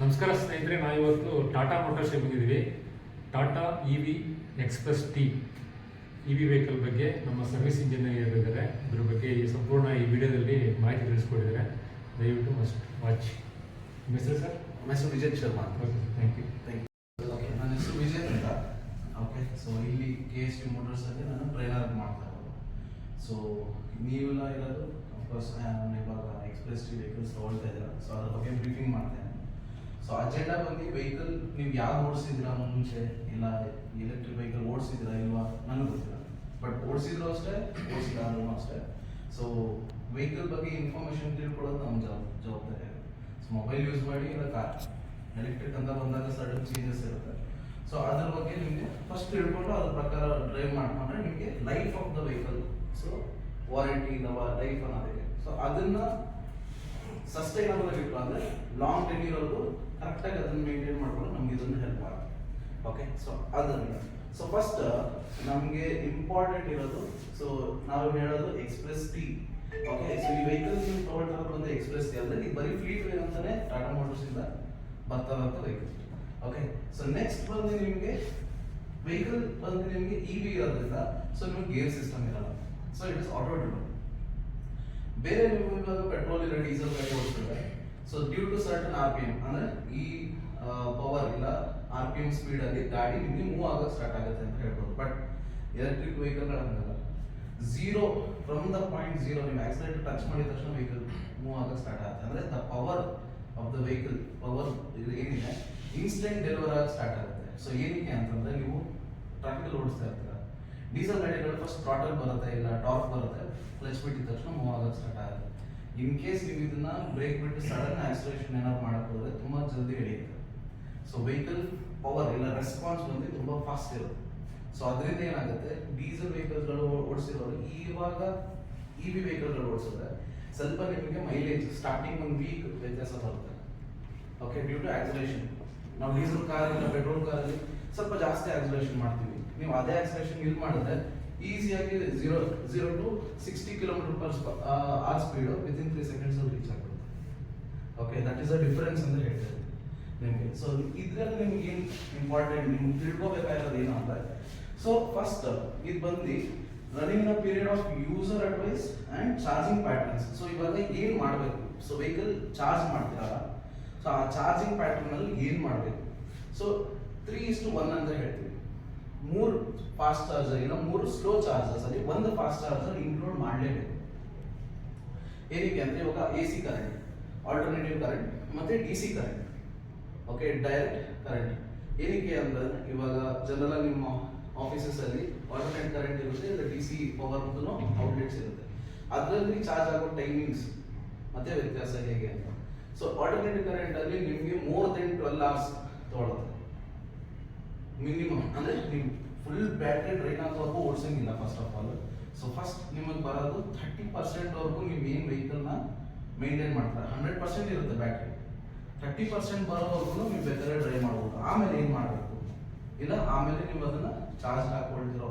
ನಮಸ್ಕಾರ ಸ್ನೇಹಿತರೆ ನಾವು ಇವತ್ತು ಟಾಟಾ ಮೋಟರ್ಸ್ಗೆ ಬಂದಿದ್ದೀವಿ Tata E V Xpres T. E V vehicle ಬಗ್ಗೆ ನಮ್ಮ ಸರ್ವಿಸ್ ಇಂಜಿನಿಯರ್ ಇದ್ದಾರೆ. ಅದ್ರ ಬಗ್ಗೆ ಈ ಸಂಪೂರ್ಣ ಈ ವಿಡಿಯೋದಲ್ಲಿ ಮಾಹಿತಿ ತಿಳಿಸ್ಕೊಟ್ಟಿದ್ದಾರೆ. ದಯವಿಟ್ಟು ಮಸ್ಟ್ ವಾಚ್. ನಿಮ್ಮ ಹೆಸರು ಸರ್? ಮೆಸರ್ ಹೆಸರು Vijay Sharma okay thank you. Thank okay ನನ್ನ ಹೆಸರು ವಿಜಯ್ ಅಂತ. ಓಕೆ ಸೊ ಇಲ್ಲಿ ಕೆ ಎಸ್ ಟಿ ಮೋಟರ್ಸ್ ಅಲ್ಲಿ ನಾನು ಟ್ರೈನರ್ ಮಾಡ್ತಾ ಇರೋದು. ಸೊ ನೀವೆಲ್ಲ ಇರೋದು ಅಫ್ಕೋರ್ಸ್ ನಾನು ಇವಾಗ ಎಕ್ಸ್ಪ್ರೆಸ್ ಟಿ ವೆಹಿಕಲ್ಸ್ ತಗೊಳ್ತಾ ಇದ್ದೀರಾ. ಸೊ ಅದ್ರ ಬಗ್ಗೆ ಬ್ರೀಫಿಂಗ್ ಮಾಡ್ತೇನೆ. ಸೊ ಅಜೆಂಡಾ ಬಂದು ವೆಹಿಕಲ್ ನೀವು ಯಾರು ಓಡಿಸಿದ್ರಾ ಮುಂಚೆ? ಇಲ್ಲ ಎಲೆಕ್ಟ್ರಿಕ್ ವೆಹಿಕಲ್ ಓಡಿಸಿದ್ರಾ ಇಲ್ವಾ? ನನಗೆ ಗೊತ್ತಿಲ್ಲ. ಬಟ್ ಓಡಿಸಿದ್ರು ಅಷ್ಟೇ, ಓಡಿಸಿಲ್ಲ ಅಷ್ಟೇ. ಸೊ ವೆಹಿಕಲ್ ಬಗ್ಗೆ ಇನ್ಫಾರ್ಮೇಶನ್ ತಿಳ್ಕೊಳ್ಳೋದು ನಮ್ಮ ಜವಾಬ್, ಜವಾಬ್ದಾರಿ ಸೊ ಮೊಬೈಲ್ ಯೂಸ್ ಮಾಡಿ ಇಲ್ಲ ಕಾರ್ ಎಲೆಕ್ಟ್ರಿಕ್ ಅಂತ ಬಂದಾಗ ಸಡನ್ ಚೇಂಜಸ್ ಇರುತ್ತೆ. ಸೊ ಅದ್ರ ಬಗ್ಗೆ ನಿಮಗೆ ಫಸ್ಟ್ ತಿಳ್ಕೊಂಡು ಅದ್ರ ಪ್ರಕಾರ ಡ್ರೈವ್ ಮಾಡ್ಕೊಂಡ್ರೆ ನಿಮಗೆ life of the vehicle so warranty ಇಲ್ಲವ ಲೈಫ್ ಅನ್ನೋದಕ್ಕೆ. ಸೊ ಅದನ್ನ ಸಸ್ಟೈನಬಲ್ ಅಂದ್ರೆ ಲಾಂಗ್ ಟೆನ್ಯೂರ್ವರೆಗೂ ಕರೆಕ್ಟಾಗಿ ಅದನ್ನು ಮೇಂಟೈನ್ ಮಾಡ್ಕೊಂಡು ನಮ್ಗೆ ಇದನ್ನು ಹೆಲ್ಪ್ ಆಗುತ್ತೆ. ಓಕೆ ಸೊ ಅದನ್ನ ಸೊ ಫಸ್ಟ್ ನಮಗೆ ಇಂಪಾರ್ಟೆಂಟ್ ಇರೋದು ಸೊ ನಾವು ಹೇಳೋದು ಎಕ್ಸ್ಪ್ರೆಸ್ ಟಿ ಓಕೆ ಸೊ ಈ ವೆಹಿಕಲ್ ನೀವು ತಗೊಳ್ತಾ ಬಂದ ಎಕ್ಸ್ಪ್ರೆಸ್ ಟಿ ಅಂದ್ರೆ ಈಗ ಬರೀ ಫ್ಲೀಟ್ ವೇ ಅಂತಾನೆ ಟಾಟಾ ಮೋಟರ್ಸ್ ಇಂದ ಬರ್ತಾರಂತ ವೆಹಿಕಲ್ ಓಕೆ ಸೊ ನೆಕ್ಸ್ಟ್ ಬಂದು ನಿಮಗೆ ವೆಹಿಕಲ್ ಬಂದು ನಿಮಗೆ ಇ ವಿ ಇರೋದ್ರಿಂದ ಸೊ ನಿಮಗೆ ಗೇರ್ ಸಿಸ್ಟಮ್ ಇರಲ್ಲ. So it is auto driven ಬೇರೆ ನೀವು ಇವಾಗ ಪೆಟ್ರೋಲ್ ಇಲ್ಲ ಡೀಸೆಲ್ ಗಾಡಿ ಓಡಿಸಿದ್ರೆ so due to certain R P M ಅಂದ್ರೆ ಈ ಪವರ್ ಇಲ್ಲ ಆರ್ ಪಿ ಎಂ ಸ್ಪೀಡ್ ಅಲ್ಲಿ ಗಾಡಿ ನಿಮಗೆ ಮೂವ್ ಆಗೋಕೆ ಸ್ಟಾರ್ಟ್ ಆಗುತ್ತೆ ಅಂತ ಹೇಳ್ಬೋದು. ಬಟ್ ಎಲೆಕ್ಟ್ರಿಕ್ ವೆಹಿಕಲ್ಗಳು ಹಂಗಲ್ಲ. Zero from the point zero ನೀವು ಆಕ್ಸಿಡೆಂಟ್ ಟಚ್ ಮಾಡಿದ ತಕ್ಷಣ ವೆಹಿಕಲ್ ಮೂವ್ ಆಗೋಕೆ ಸ್ಟಾರ್ಟ್ ಆಗುತ್ತೆ. ಅಂದ್ರೆ the power of the vehicle power ಏನಿದೆ ಇನ್ಸ್ಟೆಂಟ್ ಡೆಲಿವರ್ ಆಗಕ್ಕೆ ಸ್ಟಾರ್ಟ್ ಆಗುತ್ತೆ. ಸೊ ಏನಕ್ಕೆ ಅಂತಂದ್ರೆ ನೀವು ಟ್ರಾಫಿಕಲ್ಲಿ ಓಡಿಸ್ತಾ ಇರ್ತೀರ. ಡೀಸೆಲ್ ಗಾಡಿಗಳು ಫಸ್ಟ್ ಥ್ರಾಟಲ್ ಬರುತ್ತೆ, ಇಲ್ಲ ಟಾರ್ಕ್ ಬರುತ್ತೆ ಕ್ಲಚ್ ಬಿಟ್ಟಿದ ತಕ್ಷಣ ಮೂವ್ ಆಗಕ್ಕೆ ಸ್ಟಾರ್ಟ್ ಆಗುತ್ತೆ. ಇನ್ ಕೇಸ್ ನೀವು ಇದನ್ನ ಬ್ರೇಕ್ ಬಿಟ್ಟು ಸಡನ್ ಆಕ್ಸಲೇಷನ್ ಏನಾದ್ರು ಮಾಡಕ್ ಹೋದ್ರೆ ತುಂಬಾ ಜಲ್ದಿ ಹಿಡಿಯುತ್ತೆ ಸೊ ವೆಹಿಕಲ್ ಪವರ್ ಇಲ್ಲ ರೆಸ್ಪಾನ್ಸ್ ಬಂದು ತುಂಬಾ ಫಾಸ್ಟ್ ಇರುತ್ತೆ. ಸೊ ಅದರಿಂದ ಏನಾಗುತ್ತೆ? ಡೀಸೆಲ್ ವೆಹಿಕಲ್ಸ್ಗಳು ಓಡಿಸಿರೋರು ಇವಾಗ ಇ ವಿ ವೆಹಿಕಲ್ಗಳು ಓಡಿಸಿದ್ರೆ ಸ್ವಲ್ಪ ನಿಮಗೆ ಮೈಲೇಜ್ ಸ್ಟಾರ್ಟಿಂಗ್ ಒಂದು ವೀಕ್ ವ್ಯತ್ಯಾಸ ಬರುತ್ತೆ. ಓಕೆ ಡ್ಯೂ ಟು ಆಕ್ಸಲೇಷನ್ ನಾವು ಡೀಸೆಲ್ ಕಾರ್ ಇಲ್ಲ ಪೆಟ್ರೋಲ್ ಕಾರಲ್ಲಿ ಸ್ವಲ್ಪ ಜಾಸ್ತಿ ಆಕ್ಸಲೇಷನ್ ಮಾಡ್ತೀವಿ. ನೀವು ಅದೇ ಆಕ್ಸಲೇಷನ್ ಯೂಸ್ ಮಾಡಿದ್ರೆ ಈಸಿಯಾಗಿ zero zero to sixty kilometre per hour speed within three seconds ಅಲ್ಲಿ ರೀಚ್ ಆಗುತ್ತೆ okay that is a difference ಅಂತ ಹೇಳ್ತಾರೆ. ನಿಮಗೆ. ಸೊ ಇದ್ರಲ್ಲಿ ನಿಮ್ಗೆ ಏನು ಇಂಪಾರ್ಟೆಂಟ್ ನಿಮ್ಗೆ ತಿಳ್ಕೋಬೇಕಾಗಿರೋದು ಏನು ಅಂತ. ಸೊ ಫಸ್ಟ್ ಇದು ಬಂದು ರನ್ನಿಂಗ್ನ period of user advice and charging patterns so ಇವಾಗ ಏನು ಮಾಡಬೇಕು? ಸೊ ವೆಹಿಕಲ್ ಚಾರ್ಜ್ ಮಾಡ್ತೀರಲ್ಲ ಸೊ ಆ ಚಾರ್ಜಿಂಗ್ ಪ್ಯಾಟರ್ನ್ ಅಲ್ಲಿ ಏನು ಮಾಡಬೇಕು? So three is to one ಅಂತ ಹೇಳ್ತೀವಿ ಮೂರು ಫಾಸ್ಟ್ ಚಾರ್ಜರ್ ಇಲ್ಲ, ಮೂರು ಸ್ಲೋ ಚಾರ್ಜರ್ಸ್ ಅಲ್ಲಿ ಒಂದು ಫಾಸ್ಟ್ ಚಾರ್ಜರ್ ಇನ್ಕ್ಲೂಡ್ ಮಾಡಲೇಬೇಕು. ಏನಕ್ಕೆ ಅಂದರೆ ಇವಾಗ A C current alternative current ಮತ್ತು D C current okay direct current ಏನಕ್ಕೆ ಅಂದರೆ ಇವಾಗ ಜನರಲ್ ನಿಮ್ಮ ಆಫೀಸಸ್ ಅಲ್ಲಿ ಆಲ್ಟರ್ನೇಟ್ ಕರೆಂಟ್ ಇರುತ್ತೆ, ಇಲ್ಲ ಡಿ ಸಿ ಪವರ್ ಮತ್ತು ಔಟ್ಲೆಟ್ಸ್ ಇರುತ್ತೆ. ಅದರಲ್ಲಿ ಚಾರ್ಜ್ ಆಗೋ ಟೈಮಿಂಗ್ಸ್ ಮತ್ತೆ ವ್ಯತ್ಯಾಸ ಹೇಗೆ ಅಂತ. ಸೊ ಆಲ್ಟರ್ನೇಟಿವ್ ಕರೆಂಟ್ ಅಲ್ಲಿ ನಿಮಗೆ ಮೋರ್ ದೆನ್ ಟ್ವೆಲ್ ಅವರ್ಸ್ ತಗೊಳುತ್ತೆ ಮಿನಿಮಮ್ ಅಂದ್ರೆ ನೀವು ಫುಲ್ ಬ್ಯಾಟ್ರಿ ಡ್ರೈನ್ ಆಗೋವರೆಗೂ ಓಡಿಸಂಗಿಲ್ಲ first of all so first ನಿಮಗೆ ಬರೋದು ಥರ್ಟಿ ಪರ್ಸೆಂಟ್ ವರೆಗೂ ನೀವು ಏನು ವೆಹಿಕಲ್ನ ಮೇಂಟೈನ್ ಮಾಡ್ತಾರೆ. ಹಂಡ್ರೆಡ್ ಪರ್ಸೆಂಟ್ ಇರುತ್ತೆ ಬ್ಯಾಟ್ರಿ ಥರ್ಟಿ ಪರ್ಸೆಂಟ್ ಬರೋವರೆಗೂ ನೀವು ಬೇಕಾದ್ರೆ ಡ್ರೈವ್ ಮಾಡ್ಬೋದು. ಆಮೇಲೆ ಏನು ಮಾಡಬೇಕು? ಇಲ್ಲ, ಆಮೇಲೆ ನೀವು ಅದನ್ನ ಚಾರ್ಜ್ ಹಾಕೊಳ್ತಿರೋ?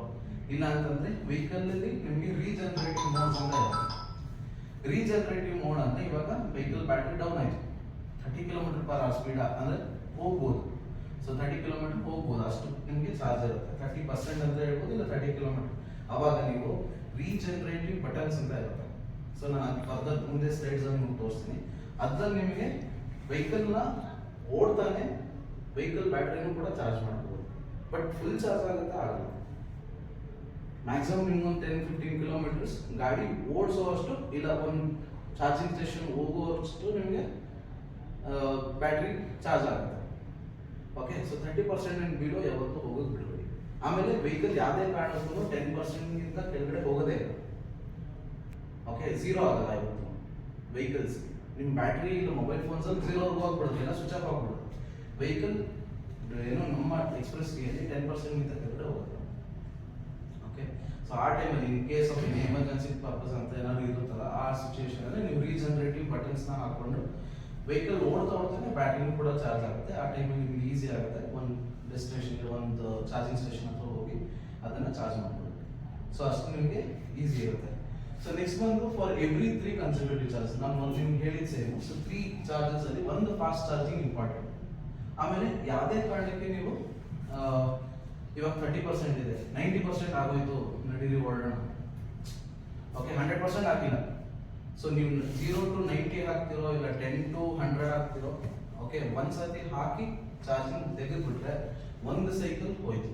ಇಲ್ಲ ಅಂತಂದ್ರೆ ವೆಹಿಕಲ್ ಅಲ್ಲಿ ನಿಮಗೆ ರೀಜನರೇಟಿವ್ ಮೋಡ್ ಅಂತ ಇರುತ್ತೆ ರೀಜನರೇಟಿವ್ ಮೋಡ್ ಅಂದ್ರೆ ಇವಾಗ ವೆಹಿಕಲ್ ಬ್ಯಾಟ್ರಿ ಡೌನ್ ಆಯ್ತು. Thirty kilometre per hour speed ಅಂದ್ರೆ ಹೋಗ್ಬೋದು. ಸೊ ತರ್ಟಿ ಕಿಲೋಮೀಟರ್ ಹೋಗ್ಬೋದು. ಅಷ್ಟು ನಿಮಗೆ ಚಾರ್ಜ್ ಇರುತ್ತೆ. ತರ್ಟಿ ಪರ್ಸೆಂಟ್ ಅಂತ ಹೇಳ್ಬೋದು, ಇಲ್ಲ ತರ್ಟಿ ಕಿಲೋಮೀಟರ್ ಅವಾಗ ನೀವು ರೀಜನರೇಟಿವ್ ಬಟನ್ಸ್ ಅಂತ ಇರುತ್ತೆ. ಸೊ ನಾನು ಫರ್ದರ್ ಮುಂದೆ ಸ್ಲೈಡ್ಸ್ ಅನ್ನು ತೋರಿಸ್ತೀನಿ. ಅದ್ರಲ್ಲಿ ನಿಮಗೆ ವೆಹಿಕಲ್ನ ಓಡ್ತಾನೆ ವೆಹಿಕಲ್ ಬ್ಯಾಟ್ರಿನೂ ಕೂಡ ಚಾರ್ಜ್ ಮಾಡ್ಬೋದು. ಬಟ್ ಫುಲ್ ಚಾರ್ಜ್ ಆಗುತ್ತೆ ಆಗಲ್ಲ. ಮ್ಯಾಕ್ಸಿಮಮ್ ನಿಮ್ಗೊಂದು ಟೆನ್ ಫಿಫ್ಟೀನ್ ಕಿಲೋಮೀಟರ್ಸ್ ಗಾಡಿ ಓಡಿಸೋವಷ್ಟು ಇಲ್ಲ, ಒಂದು ಚಾರ್ಜಿಂಗ್ ಸ್ಟೇಷನ್ ಹೋಗುವಷ್ಟು ನಿಮಗೆ ಬ್ಯಾಟ್ರಿ ಚಾರ್ಜ್ ಆಗುತ್ತೆ. Okay so thirty percent below ಯಾವತ್ತೂ ಹೋಗೋದು ಬಿಡಬೇಡಿ. ಆಮೇಲೆ ವೆಹಿಕಲ್ ಯಾವುದೇ ಕಾರಣಕ್ಕೂ ಟೆನ್ ಪರ್ಸೆಂಟ್ಗಿಂತ ಕೆಳಗಡೆ ಹೋಗೋದೇ ಇಲ್ಲ. ಓಕೆ ಝೀರೋ ಆಗಲ್ಲ ಇವತ್ತು ವೆಹಿಕಲ್ಸ್ ನಿಮ್ಮ ಬ್ಯಾಟ್ರಿ ಇಲ್ಲ ಮೊಬೈಲ್ ಫೋನ್ಸ್ ಅಲ್ಲಿ ಝೀರೋವರೆಗೂ ಹೋಗ್ಬಿಡುತ್ತೆ ಇಲ್ಲ ಸ್ವಿಚ್ ಆಫ್ ಆಗ್ಬಿಡುತ್ತೆ. ವೆಹಿಕಲ್ ಏನೋ ನಮ್ಮ ಎಕ್ಸ್ಪ್ರೆಸ್ಗೆ ಟೆನ್ ಪರ್ಸೆಂಟ್ಗಿಂತ ಕೆಳಗಡೆ ಹೋಗುತ್ತೆ ಓಕೆ ಸೊ ಆ ಟೈಮಲ್ಲಿ in case of emergency purpose ಅಂತ ಏನಾದ್ರು ಇರುತ್ತಲ್ಲ, ಆ ಸಿಚುವೇಶನಲ್ಲಿ ನೀವು ರೀಜನರೇಟಿವ್ ಬಟನ್ಸ್ನ ಹಾಕೊಂಡು ವೆಹಿಕಲ್ ಓಡ್ತಾ ಓಡ್ತಾನೆ ಬ್ಯಾಟ್ರಿನೂ ಕೂಡ ಚಾರ್ಜ್ ಆಗುತ್ತೆ. ಆ ಟೈಮಲ್ಲಿ ನಿಮ್ಗೆ ಈಸಿ ಆಗುತ್ತೆ. ಒಂದು ಡೆಸ್ಟಿನೇಷನ್ಗೆ ಒಂದು ಚಾರ್ಜಿಂಗ್ ಸ್ಟೇಷನ್ ಹತ್ರ ಹೋಗಿ ಅದನ್ನು ಚಾರ್ಜ್ ಮಾಡ್ಬೋದು ಸೊ ಅಷ್ಟು ನಿಮಗೆ ಈಸಿ ಇರುತ್ತೆ. ಸೊ ನೆಕ್ಸ್ಟ್ ಬಂದು for every three conservative charge ನಾನು ಒಂದು ನಿಮ್ಗೆ ಹೇಳಿದ ಸೇಮ್ ಸೊ ತ್ರೀ ಚಾರ್ಜಸ್ ಅಲ್ಲಿ ಒಂದು ಫಾಸ್ಟ್ ಚಾರ್ಜಿಂಗ್ ಇಂಪಾರ್ಟೆಂಟ್ ಆಮೇಲೆ ಯಾವುದೇ ಕಾರಣಕ್ಕೆ ನೀವು ಇವಾಗ ಥರ್ಟಿ ಪರ್ಸೆಂಟ್ ಇದೆ ನೈಂಟಿ ಪರ್ಸೆಂಟ್ ಆಗೋಯ್ತು ನಡೀರಿ ಓಡೋಣ. ಓಕೆ ಹಂಡ್ರೆಡ್ ಪರ್ಸೆಂಟ್ ಆಗಿಲ್ಲ ಸೊ ನೀವು ಜೀರೋ ಟು ನೈಂಟಿ ಹಾಕ್ತಿರೋ ಇಲ್ಲ ಟೆನ್ ಟು ಹಂಡ್ರೆಡ್ ಹಾಕ್ತಿರೋ ಓಕೆ ಒಂದು ಸತಿ ಹಾಕಿ ಚಾರ್ಜಿಂಗ್ ತೆಗೆದ್ಬಿಟ್ರೆ ಒಂದು ಸೈಕಲ್ ಹೋಯ್ತು.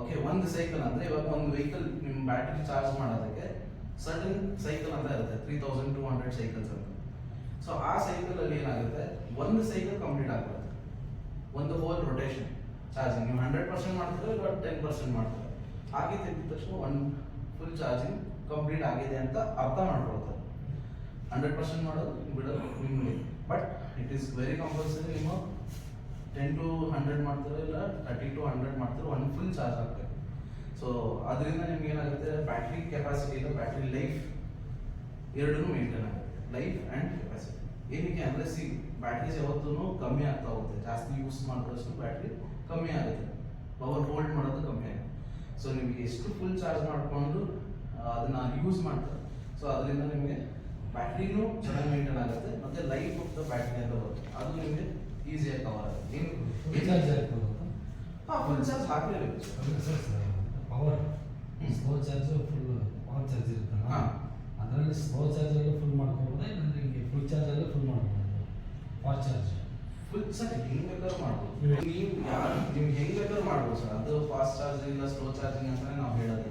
ಓಕೆ ಒಂದು ಸೈಕಲ್ ಅಂದರೆ ಇವಾಗ ಒಂದು ವೆಹಿಕಲ್ ನಿಮ್ಮ ಬ್ಯಾಟ್ರಿ ಚಾರ್ಜ್ ಮಾಡೋದಕ್ಕೆ ಸಡನ್ ಸೈಕಲ್ ಅಂತ ಇರುತ್ತೆ three thousand two hundred cycles ಅಂತ. ಸೊ ಆ ಸೈಕಲಲ್ಲಿ ಏನಾಗುತ್ತೆ? ಒಂದು ಸೈಕಲ್ ಕಂಪ್ಲೀಟ್ ಆಗ್ಬಿಡುತ್ತೆ. ಒಂದು ಹೋಲ್ ರೊಟೇಷನ್ ಚಾರ್ಜಿಂಗ್ ನೀವು ಹಂಡ್ರೆಡ್ ಪರ್ಸೆಂಟ್ ಮಾಡ್ತೀರೋ ಇಲ್ಲ ಟೆನ್ ಪರ್ಸೆಂಟ್ ಮಾಡ್ತೀರೋ? ಹಾಗೆ ತೆಗೆದ ತಕ್ಷಣ ಒನ್ ಫುಲ್ ಚಾರ್ಜಿಂಗ್ ಕಂಪ್ಲೀಟ್ ಆಗಿದೆ ಅಂತ ಅರ್ಥ ಮಾಡ್ಕೊಳ್ತಾರೆ. ಹಂಡ್ರೆಡ್ ಪರ್ಸೆಂಟ್ ಮಾಡೋದು ಬಿಡೋದು ನಿಮಗೆ. But it is very compulsory ನಿಮ್ಮ ಟೆನ್ ಟು ಹಂಡ್ರೆಡ್ ಮಾಡ್ತಾರೆ ಇಲ್ಲ ತರ್ಟಿ ಟು ಹಂಡ್ರೆಡ್ ಮಾಡ್ತಾರೆ ಒನ್ ಫುಲ್ ಚಾರ್ಜ್ ಆಗ್ತದೆ. ಸೊ ಅದರಿಂದ ನಿಮ್ಗೆ ಏನಾಗುತ್ತೆ? ಬ್ಯಾಟ್ರಿ ಕೆಪಾಸಿಟಿ ಇಲ್ಲ ಬ್ಯಾಟ್ರಿ ಲೈಫ್ ಎರಡೂ ಮೇಂಟೈನ್ ಆಗುತ್ತೆ. ಲೈಫ್ ಆ್ಯಂಡ್ ಕೆಪಾಸಿಟಿ ಏನಕ್ಕೆ ಅಂದರೆ ಸಿ ಬ್ಯಾಟ್ರೀಸ್ ಯಾವತ್ತೂ ಕಮ್ಮಿ ಆಗ್ತಾ ಹೋಗುತ್ತೆ. ಜಾಸ್ತಿ ಯೂಸ್ ಮಾಡಿದಷ್ಟು ಬ್ಯಾಟ್ರಿ ಕಮ್ಮಿ ಆಗುತ್ತೆ. ಪವರ್ ಹೋಲ್ಡ್ ಮಾಡೋದು ಕಮ್ಮಿ ಆಗುತ್ತೆ. ಸೊ ನಿಮಗೆ ಎಷ್ಟು ಫುಲ್ ಚಾರ್ಜ್ ಮಾಡಿಕೊಂಡು ಅದನ್ನ ಯೂಸ್ ಮಾಡ್ತಾರೆ. ಸೊ ಅದರಿಂದ ನಿಮಗೆ ಬ್ಯಾಟ್ರಿನೂ ಚೆನ್ನಾಗಿ ಮೇಂಟೈನ್ ಆಗುತ್ತೆ ಮತ್ತೆ ಲೈಫ್ ಆಫ್ ದ ಬ್ಯಾಟ್ರಿ ಅಂತ ಬರುತ್ತೆ. ಅದು ನಿಮಗೆ ಈಸಿಯಾಗಿ ಕವರ್ ಆಗುತ್ತೆ. ಏನು ಆಗ್ಬೋದು ಹಾಂ full charge ಹಾಕಲೇಬೇಕು power. Slow charge full power charge ಇರುತ್ತಲ್ಲ. ಅದರಲ್ಲಿ ಸ್ಲೋ ಚಾರ್ಜ್ ಎಲ್ಲ ಫುಲ್ ಮಾಡ್ಕೊಬೋದಾ? ಇಲ್ಲಾಂದ್ರೆ ಹಿಂಗೆ ಫುಲ್ ಚಾರ್ಜ್ ಎಲ್ಲ ಫುಲ್ ಮಾಡ್ಬೋದು ಫಾಸ್ಟ್ ಚಾರ್ಜ್ ಫುಲ್ ಸರ್ ಹೆಂಗ್ ಬೇಕಾದ್ರೂ ಮಾಡ್ಬೋದು. ನೀವು ಯಾರು ನಿಮ್ಗೆ ಹೆಂಗ್ ಬೇಕಾದ್ರೂ ಮಾಡ್ಬೋದು ಸರ್ ಅದು ಫಾಸ್ಟ್ ಚಾರ್ಜಿಂಗ್ ಇಲ್ಲ ಸ್ಲೋ ಚಾರ್ಜಿಂಗ್ ಅಂತಾನೆ ನಾವು ಹೇಳೋದಿಲ್ಲ.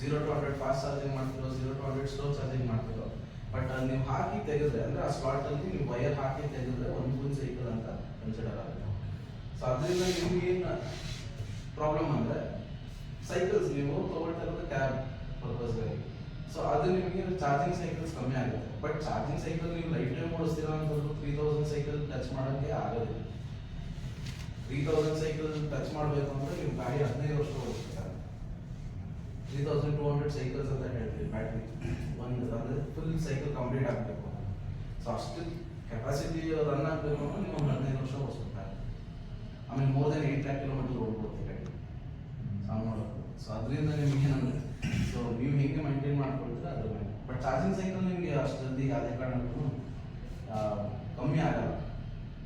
Zero two hundred fast charging मातिरो zero two hundred slow charging but नहीं हाकि तेद्रे अंदर आ हाकि तेद्रे अंत कंसीडर आगुत्ते सो अदरिंद प्रॉब्लम अंदर साइकल्स नहीं पर्पस सो अदु चार्जिंग साइकल्स कमी आगुत्ते बट चार्जिंग साइकल नहीं टाइम ओडिस्तीरा अंत थ्री थौसंड साइकल टच माडोके आगुत्ते थ्री थौसंड साइकल टच माडबेकु गाड़ी हद्नैदु वर्ष ओडुत्ते 3,200 cycles of the head battery. One is ಅಂದ್ರೆ ಫುಲ್ ಸೈಕಲ್ ಕಂಪ್ಲೀಟ್ ಆಗಬೇಕು ಸೊ ಅಷ್ಟು ಕೆಪಾಸಿಟಿ ರನ್ ಆಗಬೇಕು ಅಂದ್ರೆ ನೀವು ಒಂದು ಹದಿನೈದು ವರ್ಷ ಓಡಿಸ್ಬೇಕಾಗುತ್ತೆ ಆಮೇಲೆ more than eight lakh kilometre ಓಡ್ಬೋದು ಗಾಡಿ ಸೊ ನೋಡೋದು ಸೊ ಅದರಿಂದ ನಿಮ್ಗೆ ಏನಂದ್ರೆ ಸೊ ನೀವು ಹೇಗೆ ಮೈಂಟೈನ್ ಮಾಡ್ಕೊಳ್ತೀರ ಅದ್ರ ಮೇಲೆ ಬಟ್ ಚಾರ್ಜಿಂಗ್ ಸೈಕಲ್ ನಿಮಗೆ ಅಷ್ಟು ಜಲ್ದಿ ಯಾವುದೇ ಕಾರಣಕ್ಕೂ ಕಮ್ಮಿ ಆಗಲ್ಲ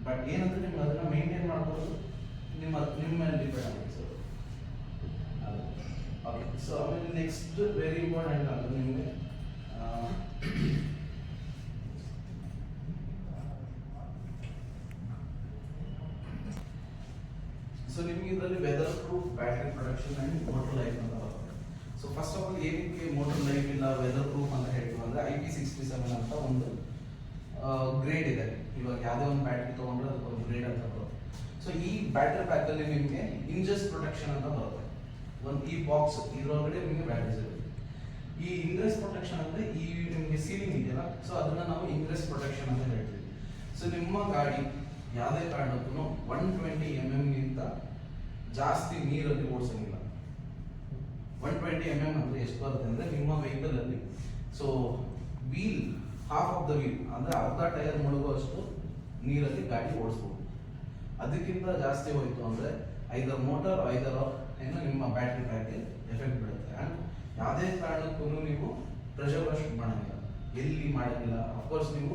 ಬಟ್ ಏನಂದ್ರೆ ನಿಮ್ಗೆ ಅದನ್ನ ಮೈಂಟೈನ್ ಮಾಡ್ಬೋದು ನಿಮ್ಮ ನಿಮ್ಮ ಮೇಲೆ ಡಿಪೆಂಡ್ ಆಗುತ್ತೆ ಓಕೆ ಸೊ ಆಮೇಲೆ ನೆಕ್ಸ್ಟ್ ವೆರಿ ಇಂಪಾರ್ಟೆಂಟ್ ಅದು ನಿಮಗೆ ಸೊ ನಿಮಗೆ ಇದರಲ್ಲಿ weather proof battery production and motor life ಅಂತ ಬರುತ್ತೆ ಸೊ ಫಸ್ಟ್ ಆಫ್ ಆಲ್ ಏನಕ್ಕೆ ಮೋಟರ್ ಲೈಫ್ ಇಲ್ಲ ವೆದರ್ ಪ್ರೂಫ್ ಅಂತ ಹೇಳ್ತೀವಿ ಅಂದರೆ ಐ ಪಿ ಸಿಕ್ಸ್ಟಿ ಸೆವೆನ್ ಅಂತ ಒಂದು ಗ್ರೇಡ್ ಇದೆ. ಇವಾಗ ಯಾವುದೇ ಒಂದು ಬ್ಯಾಟ್ರಿ ತೊಗೊಂಡ್ರೆ ಅದಕ್ಕೊಂದು ಗ್ರೇಡ್ ಅಂತ ಬರುತ್ತೆ. ಸೊ ಈ ಬ್ಯಾಟ್ರಿ ಪ್ಯಾಕಲ್ಲಿ ನಿಮಗೆ ಇಂಜಸ್ ಪ್ರೊಟೆಕ್ಷನ್ ಅಂತ ಬರುತ್ತೆ. ಒಂದು ಈ ಬಾಕ್ಸ್ ಇದ್ರೊಳಗಡೆ ನಿಮಗೆ ಬ್ಯಾಟ್ರೀಸ್ ಇರುತ್ತೆ. ಈ ಇಂಗ್ರೆಸ್ ಪ್ರೊಟೆಕ್ಷನ್ ಅಂದ್ರೆ ಈ ನಿಮಗೆ ಸೀಲಿಂಗ್ ಇದೆಯಲ್ಲ ಸೊ ಅದನ್ನ ನಾವು ಇಂಗ್ರೆಸ್ ಪ್ರೊಟೆಕ್ಷನ್ ಅಂತ ಹೇಳ್ತೀವಿ. ಸೊ ನಿಮ್ಮ ಗಾಡಿ ಯಾವುದೇ ಕಾರಣಕ್ಕೂ ಒನ್ ಟ್ವೆಂಟಿ ಎಂ ಎಮ್ಗಿಂತ ಜಾಸ್ತಿ ನೀರಲ್ಲಿ ಓಡಿಸಂಗಿಲ್ಲ. ಒನ್ ಟ್ವೆಂಟಿ ಎಂ ಎಂ ಅಂದ್ರೆ ಎಷ್ಟು ಬರುತ್ತೆ ಅಂದರೆ ನಿಮ್ಮ ವೆಹಿಕಲ್ ಅಲ್ಲಿ. So wheel half of the wheel ಅಂದ್ರೆ ಅರ್ಧ ಟೈರ್ ಮುಳುಗುವಷ್ಟು ನೀರಲ್ಲಿ ಗಾಡಿ ಓಡಿಸ್ಬೋದು. ಅದಕ್ಕಿಂತ ಜಾಸ್ತಿ ಹೋಯಿತು ಅಂದರೆ ಐದರ್ ಮೋಟರ್ ಐದರ್ ಏನು ನಿಮ್ಮ ಬ್ಯಾಟ್ರಿ ಪ್ಯಾಕ್ಗೆ ಎಫೆಕ್ಟ್ ಬೀಳುತ್ತೆ ಆ್ಯಂಡ್ ಯಾವುದೇ ಕಾರಣಕ್ಕೂ ನೀವು ಪ್ರೆಷರ್ ವಾಶ್ ಮಾಡೋಂಗಿಲ್ಲ. ಎಲ್ಲಿ ಮಾಡೋಂಗಿಲ್ಲ. ಅಫ್ಕೋರ್ಸ್ ನೀವು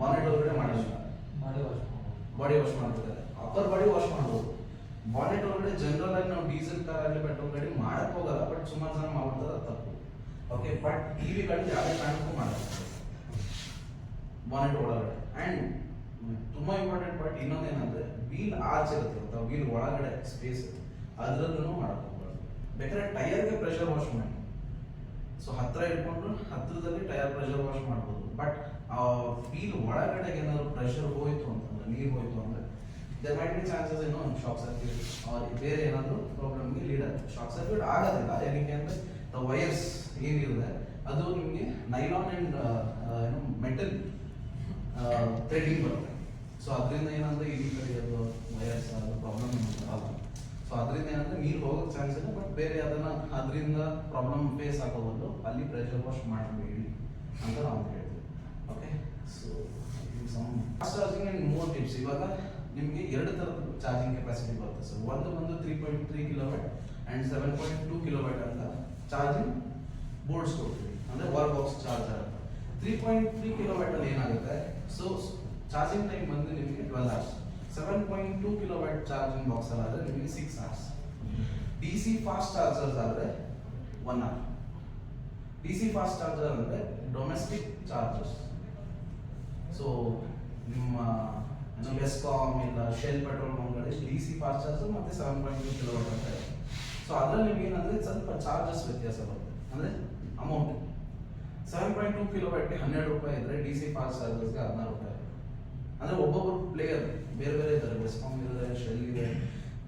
ಬಾನೆಟ್ ಒಳಗಡೆ ಮಾಡೋದಿಲ್ಲ ಮಾಡಿ ವಾಶ್ ಬಾಡಿ ವಾಶ್ ಮಾಡ್ತಿದ್ದಾರೆ ಅಪ್ಪರ್ ಬಾಡಿ ವಾಶ್ ಮಾಡ್ಬೋದು. ಬಾನೆಟ್ ಒಳಗಡೆ ಜನರಲ್ ಆಗಿ ನಾವು ಡೀಸೆಲ್ ಕಾರ್ ಆಗಲಿ ಪೆಟ್ರೋಲ್ ಗಾಡಿ ಮಾಡಕ್ ಹೋಗಲ್ಲ. ಬಟ್ ಸುಮಾರು ಜನ ಮಾಡ್ತಾರೆ ತಪ್ಪು. ಓಕೆ ಬಟ್ ಟಿ ವಿ ಗಾಡಿ ಯಾವುದೇ ಕಾರಣಕ್ಕೂ ಮಾಡಲ್ಲ. ಬಾನೆಟ್ ಒಳಗಡೆ. ಆ್ಯಂಡ್ ತುಂಬ ಇಂಪಾರ್ಟೆಂಟ್ ಪಾರ್ಟ್ ಇನ್ನೊಂದೇನಂದ್ರೆ ವೀಲ್ ಆಚೆ ಇರುತ್ತೆ ಗೊತ್ತಾ? ವೀಲ್ ಒಳಗಡೆ ಸ್ಪೇಸ್ ಅದರಲ್ಲೂ ಮಾಡ್ಕೊಬಾರ್ದು ಬೇಕಾದ್ರೆ ಟೈರ್ಗೆ ಪ್ರೆಷರ್ ವಾಶ್ ಮಾಡಿ. ಸೊ ಹತ್ರ ಇಟ್ಕೊಂಡು ಹತ್ರದಲ್ಲಿ ಟೈರ್ ಪ್ರೆಷರ್ ವಾಶ್ ಮಾಡ್ಬೋದು. ಬಟ್ ಆ ವೀಲ್ ಒಳಗಡೆ ಏನಾದ್ರು ಪ್ರೆಷರ್ ಹೋಯ್ತು ಅಂತಂದ್ರೆ, ನೀರು ಹೋಯ್ತು ಅಂದ್ರೆ ದರ್ ಮೈಟ್ ಬಿ ಚಾನ್ಸಸ್ ಏನೋ ಶಾಕ್ ಸರ್ಕ್ಯೂಟ್ ಆರ್ ಬೇರೆ ಏನಾದರೂ ಪ್ರಾಬ್ಲಮ್ಗೆ ಲೀಡ್ ಆಗುತ್ತೆ. ಶಾಕ್ ಸರ್ಕ್ಯೂಟ್ ಆಗೋದಿಲ್ಲ. ಏನಕ್ಕೆ ಅಂದ್ರೆ ದ ವೈರ್ಸ್ ಏನಿರುತ್ತೆ ಅದು ನಿಮಗೆ ನೈಲಾನ್ ಅಂಡ್ ಏನು ಮೆಟಲ್ ಥ್ರೆಡಿಂಗ್ ಬರುತ್ತೆ. ಸೊ ಅದರಿಂದ ಏನಂದ್ರೆ ಇಲ್ಲಿ ಅದು ವೈರಸ್ ಅದು ಪ್ರಾಬ್ಲಮ್ ಬರಲ್ಲ ಸೊ ಅದರಿಂದ ಏನಂದ್ರೆ ನೀರು ಹೋಗೋಕೆ ಚಾನ್ಸ್ ಇಲ್ಲ ಬಟ್ ಬೇರೆ ಅದನ್ನ ಅದರಿಂದ ಪ್ರಾಬ್ಲಮ್ ಫೇಸ್ ಆಗೋದು ಅಲ್ಲಿ ಪ್ರೆಷರ್ ವಾಶ್ ಮಾಡಬೇಡಿ ಅಂತ ನಾವು ಹೇಳ್ತೀವಿ. Okay so fast charging and ಮೂರು ಟಿಪ್ಸ್ ಇವಾಗ ನಿಮಗೆ ಎರಡು ಥರದ ಚಾರ್ಜಿಂಗ್ ಕೆಪಾಸಿಟಿ ಬರುತ್ತೆ. ಸರ್ ಒಂದು ಬಂದು three point three kilowatt and seven point two kilowatt ಅಂತ ಚಾರ್ಜಿಂಗ್ ಬೋರ್ಡ್ಸ್ ಕೊಡ್ತೀವಿ. ಅಂದರೆ wall box charger three point three ಕಿಲೋವ್ಯಾಟಲ್ಲಿ ಏನಾಗುತ್ತೆ? ಸೊ ಚಾರ್ಜಿಂಗ್ ಟೈಮ್ ಬಂದು ನಿಮಗೆ twelve hours seven point two kilowatt charging box ಆದರೆ ನಿಮಗೆ six hours D C fast chargers ಆದರೆ one hour D C fast charger ಅಂದರೆ domestic chargers so ನಿಮ್ಮ ಏನು ಬೆಸ್ಕಾಮ್ ಇಲ್ಲ ಶೆಲ್ ಪೆಟ್ರೋಲ್ ಬಂಕ್ಗಳಲ್ಲಿ ಡಿ ಸಿ ಫಾಸ್ಟ್ ಚಾರ್ಜರ್ ಮತ್ತು ಸೆವೆನ್ ಪಾಯಿಂಟ್ ಟು ಕಿಲೋ ಅಂತ ಇದೆ ಸೊ ಅದರಲ್ಲಿ ನಿಮ್ಗೆ ಏನಂದರೆ ಸ್ವಲ್ಪ ಚಾರ್ಜಸ್ ವ್ಯತ್ಯಾಸ ಬರುತ್ತೆ ಅಂದರೆ amount seven point two kilo ವ್ಯಾಟ್ಗೆ ಹನ್ನೆರಡು ರೂಪಾಯಿ ಇದ್ದರೆ ಡಿ ಸಿ ಫಾಸ್ಟ್ ಚಾರ್ಜರ್ಸ್ಗೆ ಹದಿನಾರು ರೂಪಾಯಿ ಅಂದರೆ ಒಬ್ಬೊಬ್ಬರು ಪ್ಲೇಯರ್ ಬೇರೆ ಬೇರೆ ಇದ್ದಾರೆ. ಬೆಸ್ಕಾಮ್ ಇದೆ ಶೆಲ್ ಇದೆ,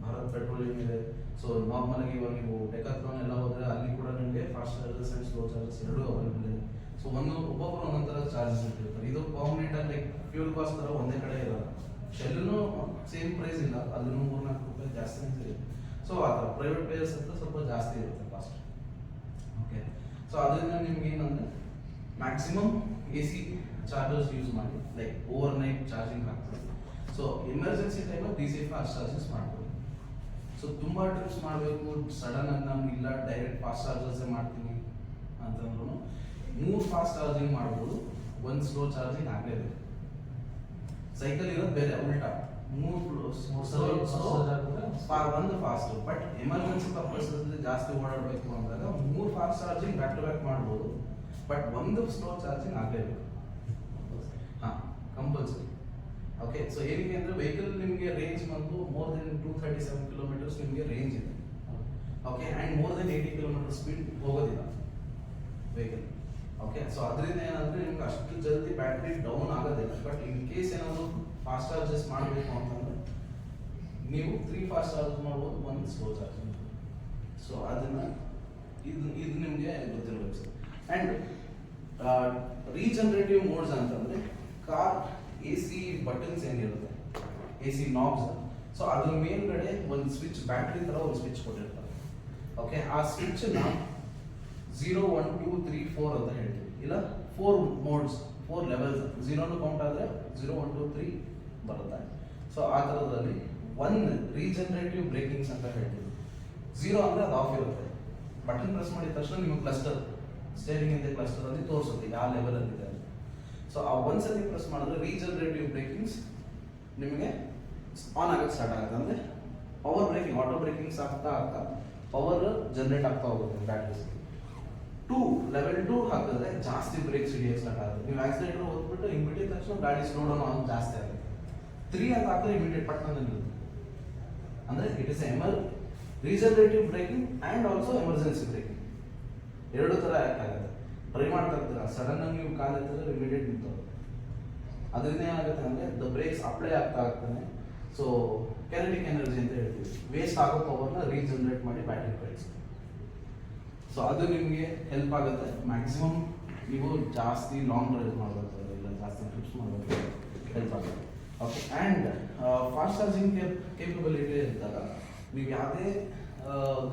ಭಾರತ್ ಪೆಟ್ರೋಲಿಯಂ ಇದೆ. ಸೊ ನಾರ್ಮಲ್ ಆಗಿ ಇವಾಗ ನೀವು ಡೆಕಾಥ್ಲಾನ್ ಎಲ್ಲ ಹೋದ್ರೆ ಅಲ್ಲಿ ಕೂಡ ನಿಮಗೆ fast charges and slow charges ಎರಡೂ ಅವೈಲೇಬಲ್ ಇದೆ. ಸೊ ಒಂದು ಒಬ್ಬೊಬ್ಬರು ಒಂದೊಂದು ಥರ ಚಾರ್ಜಸ್ ಇಟ್ಟಿರ್ತಾರೆ. ಇದು ಪರ್ಮನೆಂಟ್ ಆಗಿ ಲೈಕ್ ಫ್ಯೂಲ್ ಕಾಸ್ಟ್ ಥರ ಒಂದೇ ಕಡೆ ಇರಲ್ಲ. ಶೆಲ್ಲೂ ಸೇಮ್ ಪ್ರೈಸ್ ಇಲ್ಲ. ಅದನ್ನು ಮೂರ್ನಾಲ್ಕು ರೂಪಾಯಿ ಜಾಸ್ತಿ ಇದೆ. ಸೊ ಆ ಥರ ಪ್ರೈವೇಟ್ ಪ್ಲೇಯರ್ಸ್ ಅಂತ ಸ್ವಲ್ಪ ಜಾಸ್ತಿ ಇರುತ್ತೆ ಕಾಸ್ಟ್ ಓಕೆ ಸೊ ಅದರಿಂದ ನಿಮ್ಗೆ ಏನಂದ್ರೆ maximum A C chargers use ಮಾಡಿ ಲೈಕ್ ಓವರ್ ನೈಟ್ ಚಾರ್ಜಿಂಗ್ ಆಗ್ತದೆ ಸೊ ಎಮರ್ಜೆನ್ಸಿ ಟೈಮಲ್ಲಿ ಡಿ ಸೇಫ್ ಫಾಸ್ಟ್ ಚಾರ್ಜಸ್ ಮಾಡ್ಬೋದು ಸೊ ತುಂಬ ಟ್ರಿಪ್ಸ್ ಮಾಡಬೇಕು ಸಡನ್ ಆಗಿ ನಾನು ಇಲ್ಲ ಡೈರೆಕ್ಟ್ ಫಾಸ್ಟ್ ಚಾರ್ಜರ್ಸೇ ಮಾಡ್ತೀನಿ ಅಂತಂದ್ರೂ ಮೂರು ಫಾಸ್ಟ್ ಚಾರ್ಜಿಂಗ್ ಮಾಡ್ಬೋದು ಒಂದು ಸ್ಲೋ ಚಾರ್ಜಿಂಗ್ ಆಗಲೇಬೇಕು ಸೈಕಲ್ ಇರೋದು ಬೇರೆ ಉಲ್ಟಾ. ಮೂರು ಒಂದು ಫಾಸ್ಟ್ ಬಟ್ ಎಮರ್ಜೆನ್ಸಿ ಪರ್ಪಸ್ ಜಾಸ್ತಿ ಓಡಾಡಬೇಕು ಅಂದಾಗ ಮೂರು fast charging back to back ಮಾಡ್ಬೋದು ಬಟ್ ಒಂದು ಸ್ಲೋ ಚಾರ್ಜಿಂಗ್ ಆಗಲೇಬೇಕು ಕಂಪಲ್ಸರಿ ಓಕೆ ಸೊ ಏನಕ್ಕೆ ಅಂದರೆ ವೆಹಿಕಲ್ ನಿಮಗೆ ರೇಂಜ್ ಬಂದು more than two thirty seven kilometres ನಿಮಗೆ ರೇಂಜ್ ಇದೆ. Okay and more than eighty kilometre speed ಹೋಗೋದಿಲ್ಲ ವೆಹಿಕಲ್ ಓಕೆ ಸೊ ಅದರಿಂದ ಏನಂದ್ರೆ ನಿಮ್ಗೆ ಅಷ್ಟು ಜಲ್ದಿ ಬ್ಯಾಟ್ರಿ ಡೌನ್ ಆಗೋದಿಲ್ಲ. ಬಟ್ ಇನ್ ಕೇಸ್ ಏನಾದರೂ ಫಾಸ್ಟ್ ಚಾರ್ಜಸ್ ಮಾಡಬೇಕು ಅಂತಂದ್ರೆ ನೀವು ತ್ರೀ ಫಾಸ್ಟ್ ಚಾರ್ಜ್ ಮಾಡ್ಬೋದು ಒಂದು ಸ್ಲೋ ಚಾರ್ಜ್ ಸೊ ಅದನ್ನ ಇದು ಇದು ನಿಮಗೆ ಗೊತ್ತಿರಬೇಕು ಸರ್ ಆ್ಯಂಡ್ ರೀಜನರೇಟಿವ್ ಮೋಡ್ಸ್ ಅಂತಂದ್ರೆ ಕಾರ್ ಎ ಸಿ ಬಟನ್ಸ್ ಏನಿರುತ್ತೆ? ಎ ಸಿ ನಾಬ್ಸ್ ಸೊ ಅದ್ರ ಮೇಲ್ಗಡೆ ಒಂದು ಸ್ವಿಚ್ ಬ್ಯಾಟ್ರಿ ಥರ ಒಂದು ಸ್ವಿಚ್ ಕೊಟ್ಟಿರ್ತಾರೆ. ಓಕೆ ಆ ಸ್ವಿಚ್ನ zero one two three four ಅಂತ ಹೇಳ್ತೀವಿ. ಇಲ್ಲ ಫೋರ್ ಮೋಡ್ಸ್ ಫೋರ್ ಲೆವೆಲ್ಸ್ ಝೀರೋನು ಕೌಂಟ್ ಆದರೆ ಝೀರೋ ಒನ್ ಟೂ ತ್ರೀ ಬರುತ್ತೆ. ಸೊ ಆ ಥರದಲ್ಲಿ ಒನ್ ರೀಜನರೇಟಿವ್ ಬ್ರೇಕಿಂಗ್ಸ್ ಅಂತ ಹೇಳ್ತೀವಿ. ಝೀರೋ ಅಂದರೆ ಅದು ಆಫ್ ಇರುತ್ತೆ. ಬಟನ್ ಪ್ರೆಸ್ ಮಾಡಿದ ತಕ್ಷಣ ನಿಮಗೆ ಕ್ಲಸ್ಟರ್ ಸ್ಟೇರಿಂಗ್ ಇಂದ ಕ್ಲಸ್ಟರ್ ಅಲ್ಲಿ ತೋರಿಸುತ್ತೆ, ಯಾವ ಲೆವೆಲ್ ಅಲ್ಲಿ ಇದೆ. ಸೊ ಆ ಒಂದ್ಸತಿ ಪ್ರೆಸ್ ಮಾಡಿದ್ರೆ ರೀಜನರೇಟಿವ್ ಬ್ರೇಕಿಂಗ್ಸ್ ನಿಮಗೆ ಆನ್ ಆಗಕ್ಕೆ ಸ್ಟಾರ್ಟ್ ಆಗುತ್ತೆ. ಅಂದ್ರೆ ಪವರ್ ಬ್ರೇಕಿಂಗ್ ಆಟೋ ಬ್ರೇಕಿಂಗ್ಸ್ ಆಗ್ತಾ ಆಗ್ತಾ ಪವರ್ ಜನರೇಟ್ ಆಗ್ತಾ ಹೋಗುತ್ತೆ ಬ್ಯಾಟ್ರೀಸ್ ಟೂ ಲೆವೆಲ್ ಟೂ ಹಾಕಿದ್ರೆ ಜಾಸ್ತಿ ಬ್ರೇಕ್ಸ್ ಹಿಡಿಯೋಕ್ಕೆ ಸ್ಟಾರ್ಟ್ ಆಗುತ್ತೆ. ನೀವು ಆಕ್ಸಿಡೆಂಟ್ ಹೋಗ್ಬಿಟ್ಟು ಇಮಿಡಿಯೇಟ್ ತಕ್ಷಣ ಗಾಡಿ ಸ್ಲೋ ಡೌನ್ ಆಗೋದು ಜಾಸ್ತಿ ಆಗುತ್ತೆ. ತ್ರೀ ಅಂತ ಹಾಕಿದ್ರೆ ಇಮಿಡಿಯೇಟ್ ಪಟ್ಟಣ ನಿಲ್ಲುತ್ತೆ. ಅಂದ್ರೆ it is ಎಮರ್ regenerative braking and also emergency braking ಎರಡು ಥರ ಆ್ಯಕ್ಟ್ ಟ್ರೈ ಮಾಡ್ತಾ ಇರ್ತೀರ ಸಡನ್ ಆಗಿ ನೀವು ಕಾಲ್ ಎತ್ತಿದ್ರೆ ಇಮಿಡಿಯೇಟ್ ನಿಂತೋಗುತ್ತೆ. ಅದರಿಂದ ಏನಾಗುತ್ತೆ ಅಂದರೆ ದ ಬ್ರೇಕ್ಸ್ ಅಪ್ಲೈ ಆಗ್ತಾ ಆಗ್ತಾನೆ. ಸೊ ಕೆನೆಟಿಕ್ ಎನರ್ಜಿ ಅಂತ ಹೇಳ್ತೀವಿ. ವೇಸ್ಟ್ ಆಗೋ ಪವರ್ನ ರೀಜನರೇಟ್ ಮಾಡಿ ಬ್ಯಾಟ್ರಿ ಕಳಿಸಿ ಸೊ ಅದು ನಿಮಗೆ ಹೆಲ್ಪ್ ಆಗುತ್ತೆ. ಮ್ಯಾಕ್ಸಿಮಮ್ ನೀವು ಜಾಸ್ತಿ ಲಾಂಗ್ ಡ್ರೈವ್ ಮಾಡಬೇಕು ಇಲ್ಲ ಜಾಸ್ತಿ ಟ್ರಿಪ್ಸ್ ಮಾಡಬೇಕು ಹೆಲ್ಪ್ ಆಗುತ್ತೆ. Okay and fast charging capability ಇದ್ದಾಗ ನೀವು ಯಾವುದೇ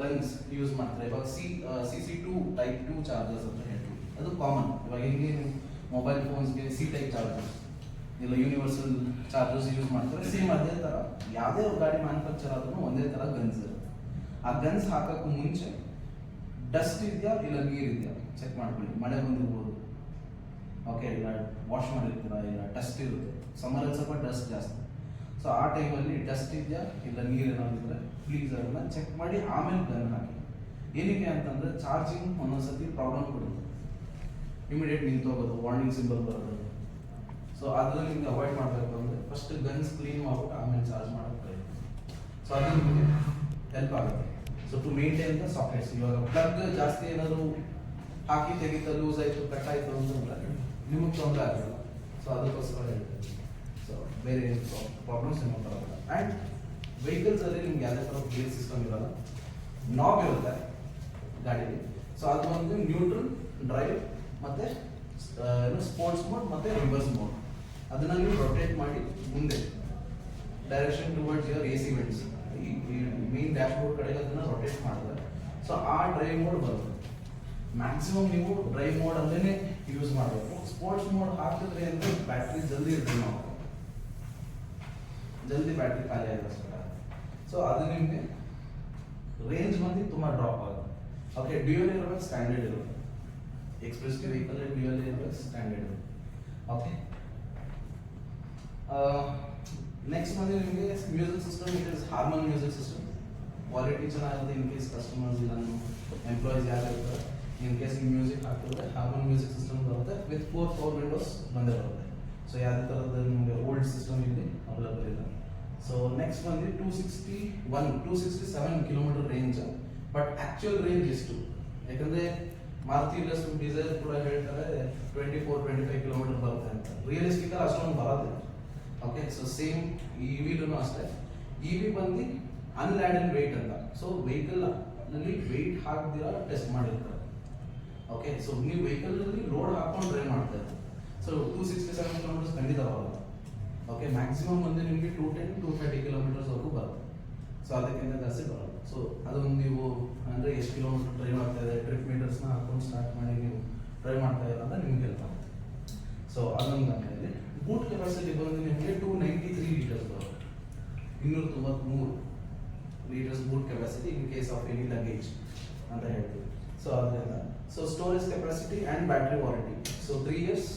ಗನ್ಸ್ ಯೂಸ್ ಮಾಡ್ತಾರೆ? ಇವಾಗ C C C to type two chargers ಅಂತ ಹೇಳ್ತೀವಿ. ಅದು ಕಾಮನ್ ಇವಾಗ ಹೆಂಗೆ ಮೊಬೈಲ್ ಫೋನ್ಸ್ಗೆ ಸಿ ಟೈಪ್ ಚಾರ್ಜರ್ಸ್ ಇಲ್ಲ ಯೂನಿವರ್ಸಲ್ ಚಾರ್ಜರ್ಸ್ ಯೂಸ್ ಮಾಡ್ತಾರೆ. ಸೇಮ್ ಅದೇ ಥರ ಯಾವುದೇ ಗಾಡಿ ಮ್ಯಾನುಫ್ಯಾಕ್ಚರ್ ಆದ್ರೂ ಒಂದೇ ಥರ ಗನ್ಸ್ ಇರುತ್ತೆ. ಆ ಗನ್ಸ್ ಹಾಕೋಕ್ಕೂ ಮುಂಚೆ ಡಸ್ಟ್ ಇದೆಯಾ ಇಲ್ಲ ನೀರು ಇದೆಯಾ? ಚೆಕ್ ಮಾಡ್ಕೊಳ್ಳಿ. ಮಳೆ ಬಂದಿರ್ಬೋದು. ಓಕೆ ಇಲ್ಲ ವಾಶ್ ಮಾಡಿರ್ತೀರಾ? ಇಲ್ಲ ಡಸ್ಟ್ ಇರುತ್ತೆ. ಸಮ್ಮರಲ್ಲಿ ಸ್ವಲ್ಪ ಡಸ್ಟ್ ಜಾಸ್ತಿ. ಸೊ ಆ ಟೈಮಲ್ಲಿ ಡಸ್ಟ್ ಇದೆಯಾ ಇಲ್ಲ ನೀರು ಇದ್ರೆ ಪ್ಲೀಸ್ ಅದನ್ನು ಚೆಕ್ ಮಾಡಿ, ಆಮೇಲೆ ಗನ್ ಹಾಕಿ. ಏನಕ್ಕೆ ಅಂತಂದರೆ ಚಾರ್ಜಿಂಗ್ ಒಂದೊಂದ್ಸತಿ ಪ್ರಾಬ್ಲಮ್ ಕೊಡುತ್ತೆ. ಇಮಿಡಿಯೇಟ್ ನಿಂತೋಗೋದು ವಾರ್ನಿಂಗ್ ಸಿಂಬಲ್ ಬರೋದು ಸೊ ಅದನ್ನ ನಿಮ್ಗೆ ಅವಾಯ್ಡ್ ಮಾಡಬೇಕು ಅಂದರೆ ಫಸ್ಟ್ ಗನ್ಸ್ ಕ್ಲೀನ್ ಮಾಡ್ಬಿಟ್ಟು ಆಮೇಲೆ ಚಾರ್ಜ್ ಮಾಡೋಕ್ಕೆ ಸೊ ಅದು ನಿಮಗೆ ಹೆಲ್ಪ್ ಆಗುತ್ತೆ. So to maintain the sockets ಇವಾಗ ಪ್ಲಗ್ ಜಾಸ್ತಿ ಏನಾದರೂ ಹಾಕಿ ತೆಗಿತಾ ಲೂಸ್ ಆಯಿತು ಕಟ್ ಆಯಿತು ಅಂತಂದ್ರೆ ನಿಮಗೆ ತೊಂದರೆ ಆಗಲ್ಲ. ಸೊ ಅದಕ್ಕೋಸ್ಕರ ಹೇಳ್ತೀನಿ. ಸೊ ಬೇರೆ ಪ್ರಾಬ್ಲಮ್ಸ್ ಏನೋ ಬರಲ್ಲ ಆ್ಯಂಡ್ ವೆಹಿಕಲ್ಸಲ್ಲಿ ನಿಮ್ಗೆ ಯಾವುದೇ ಥರ ಗೇರ್ ಸಿಸ್ಟಮ್ ಇರಲ್ಲ. ನಾಬ್ ಇರುತ್ತೆ ಗಾಡೀಲಿ. ಸೊ ಅದು ಒಂದು ನ್ಯೂಟ್ರಲ್ ಡ್ರೈವ್ ಮತ್ತು ಸ್ಪೋರ್ಟ್ಸ್ ಮೋಡ್ ಮತ್ತು ರಿವರ್ಸ್ ಮೋಡ್ ಅದನ್ನ ನೀವು ರೊಟೇಟ್ ಮಾಡಿ ಮುಂದೆ. Direction towards your A C vents ಈ ಮೇನ್ ಡ್ಯಾಶ್ ಬೋರ್ಡ್ ಕಡೆಗೆ ಅದನ್ನ ರೊಟೇಟ್ ಮಾಡಿದ್ರೆ. ಸೊ ಆ ಡ್ರೈವ್ ಮೋಡ್ ಬರುತ್ತೆ. ಮ್ಯಾಕ್ಸಿಮಮ್ ನೀವು ಡ್ರೈವ್ ಮೋಡ್ ಅಲ್ಲೇ ಯೂಸ್ ಮಾಡಬೇಕು. ಸ್ಪೋರ್ಟ್ಸ್ ಮೋಡ್ ಹಾಕಿದ್ರೆ ಅಂದ್ರೆ ಬ್ಯಾಟ್ರಿ ಜಲ್ದಿ ಡ್ರೈವ್ ಆಗುತ್ತೆ. ಜಲ್ದಿ ಬ್ಯಾಟ್ರಿ ಖಾಲಿ ಆಗುತ್ತೆ. ಸೊ ಅದು ನಿಮಗೆ ರೇಂಜ್ ಬಂದು ತುಂಬ ಡ್ರಾಪ್ ಆಗುತ್ತೆ. ಓಕೆ ಡ್ಯೂಯಲ್ ಇರಬೇಕು ಸ್ಟ್ಯಾಂಡರ್ಡ್ ಇರುತ್ತೆ? Express vehicle dual airbag standard okay next ಬಂದು ನಿಮಗೆ music system it is Harman music system quality ಚೆನ್ನಾಗಿರುತ್ತೆ ಇನ್ ಕೇಸ್ ಕಸ್ಟಮರ್ಸ್ ಇಲ್ಲ ಎಂಪ್ಲಾಯೀಸ್ ಯಾರು ಇರ್ತಾರೆ ಇನ್ ಕೇಸ್ ನೀವು ಮ್ಯೂಸಿಕ್ ಹಾಕಿದ್ರೆ ಹಾರ್ಮೋನ್ ಮ್ಯೂಸಿಕ್ ಸಿಸ್ಟಮ್ ಬರುತ್ತೆ ವಿತ್ ಫೋರ್ ಫೋರ್ ವಿಂಡೋಸ್ ಬಂದೇ ಬರುತ್ತೆ ಸೊ ಯಾವುದೇ ಥರದ ನಿಮಗೆ ಓಲ್ಡ್ ಸಿಸ್ಟಮ್ ಇಲ್ಲಿ ಅವೈಲೇಬಲ್ ಇಲ್ಲ ಸೊ ನೆಕ್ಸ್ಟ್ ಬಂದು two sixty one two sixty seven kilometer range but actual range ಎಷ್ಟು ಯಾಕಂದರೆ ಮಾರುತಿ ಪ್ಲಸ್ ಡೀಸೆಲ್ ಕೂಡ ಹೇಳ್ತಾರೆ twenty four twenty five kilometer ಬರುತ್ತೆ ಅಂತ ರಿಯಲಿಸ್ಟಿಕಲ್ ಅಷ್ಟೊಂದು ಬರೋದಿಲ್ಲ ಓಕೆ ಸೊ ಸೇಮ್ ಇ ವಿಲೂ ಅಷ್ಟೇ ಇ ವಿ ಬಂದು ಅನ್ಲ್ಯಾಂಡೆಡ್ ವೆಯ್ಟ್ ಅಂತ ಸೊ ವೆಹಿಕಲ್ನಲ್ಲಿ ವೆಯ್ಟ್ ಹಾಕ್ದಿರ ಟೆಸ್ಟ್ ಮಾಡಿರ್ತಾರೆ ಓಕೆ ಸೊ ನೀವು ವೆಹಿಕಲ್ ಅಲ್ಲಿ ಲೋಡ್ ಹಾಕೊಂಡು ಡ್ರೈವ್ ಮಾಡ್ತಾ ಇದ್ದೀರಿ so two sixty seven kilometers ಖಂಡಿತ ಬರಲ್ಲ ಓಕೆ ಮ್ಯಾಕ್ಸಿಮಮ್ ಬಂದು ನಿಮಗೆ ಟೂ ಟೆನ್ ಟೂ ಥರ್ಟಿ ಕಿಲೋಮೀಟರ್ಸ್ವರೆಗೂ ಬರುತ್ತೆ ಸೊ ಅದಕ್ಕಿಂತ ಜಾಸ್ತಿ ಬರಲ್ಲ ಸೊ ಅದೊಂದು ನೀವು ಅಂದರೆ ಎಷ್ಟು ಕಿಲೋಮೀಟರ್ ಡ್ರೈವ್ ಆಗ್ತಾ ಇದೆ ಟ್ರಿಪ್ ಮೀಟರ್ಸ್ನ ಹಾಕೊಂಡು ಸ್ಟಾರ್ಟ್ ಮಾಡಿ ನೀವು ಡ್ರೈವ್ ಮಾಡ್ತಾ ಇಲ್ಲ ಅಂತ ನಿಮ್ಗೆ ಹೆಲ್ಪ್ ಆಗುತ್ತೆ. ಸೊ ಅದೊಂದು ಆಮೇಲೆ ಬೂಟ್ ಕೆಪಾಸಿಟಿ ಬಂದು ನಿಮಗೆ ಟೂ ನೈಂಟಿ ತ್ರೀ ಲೀಟರ್ಸ್ ಬರುತ್ತೆ. ಇನ್ನೂರ ತೊಂಬತ್ಮೂರು litres boot capacity in case of any luggage ಅಂತ ಹೇಳ್ತೀವಿ. ಸೊ ಅದರಿಂದ. So storage capacity and battery warranty so three years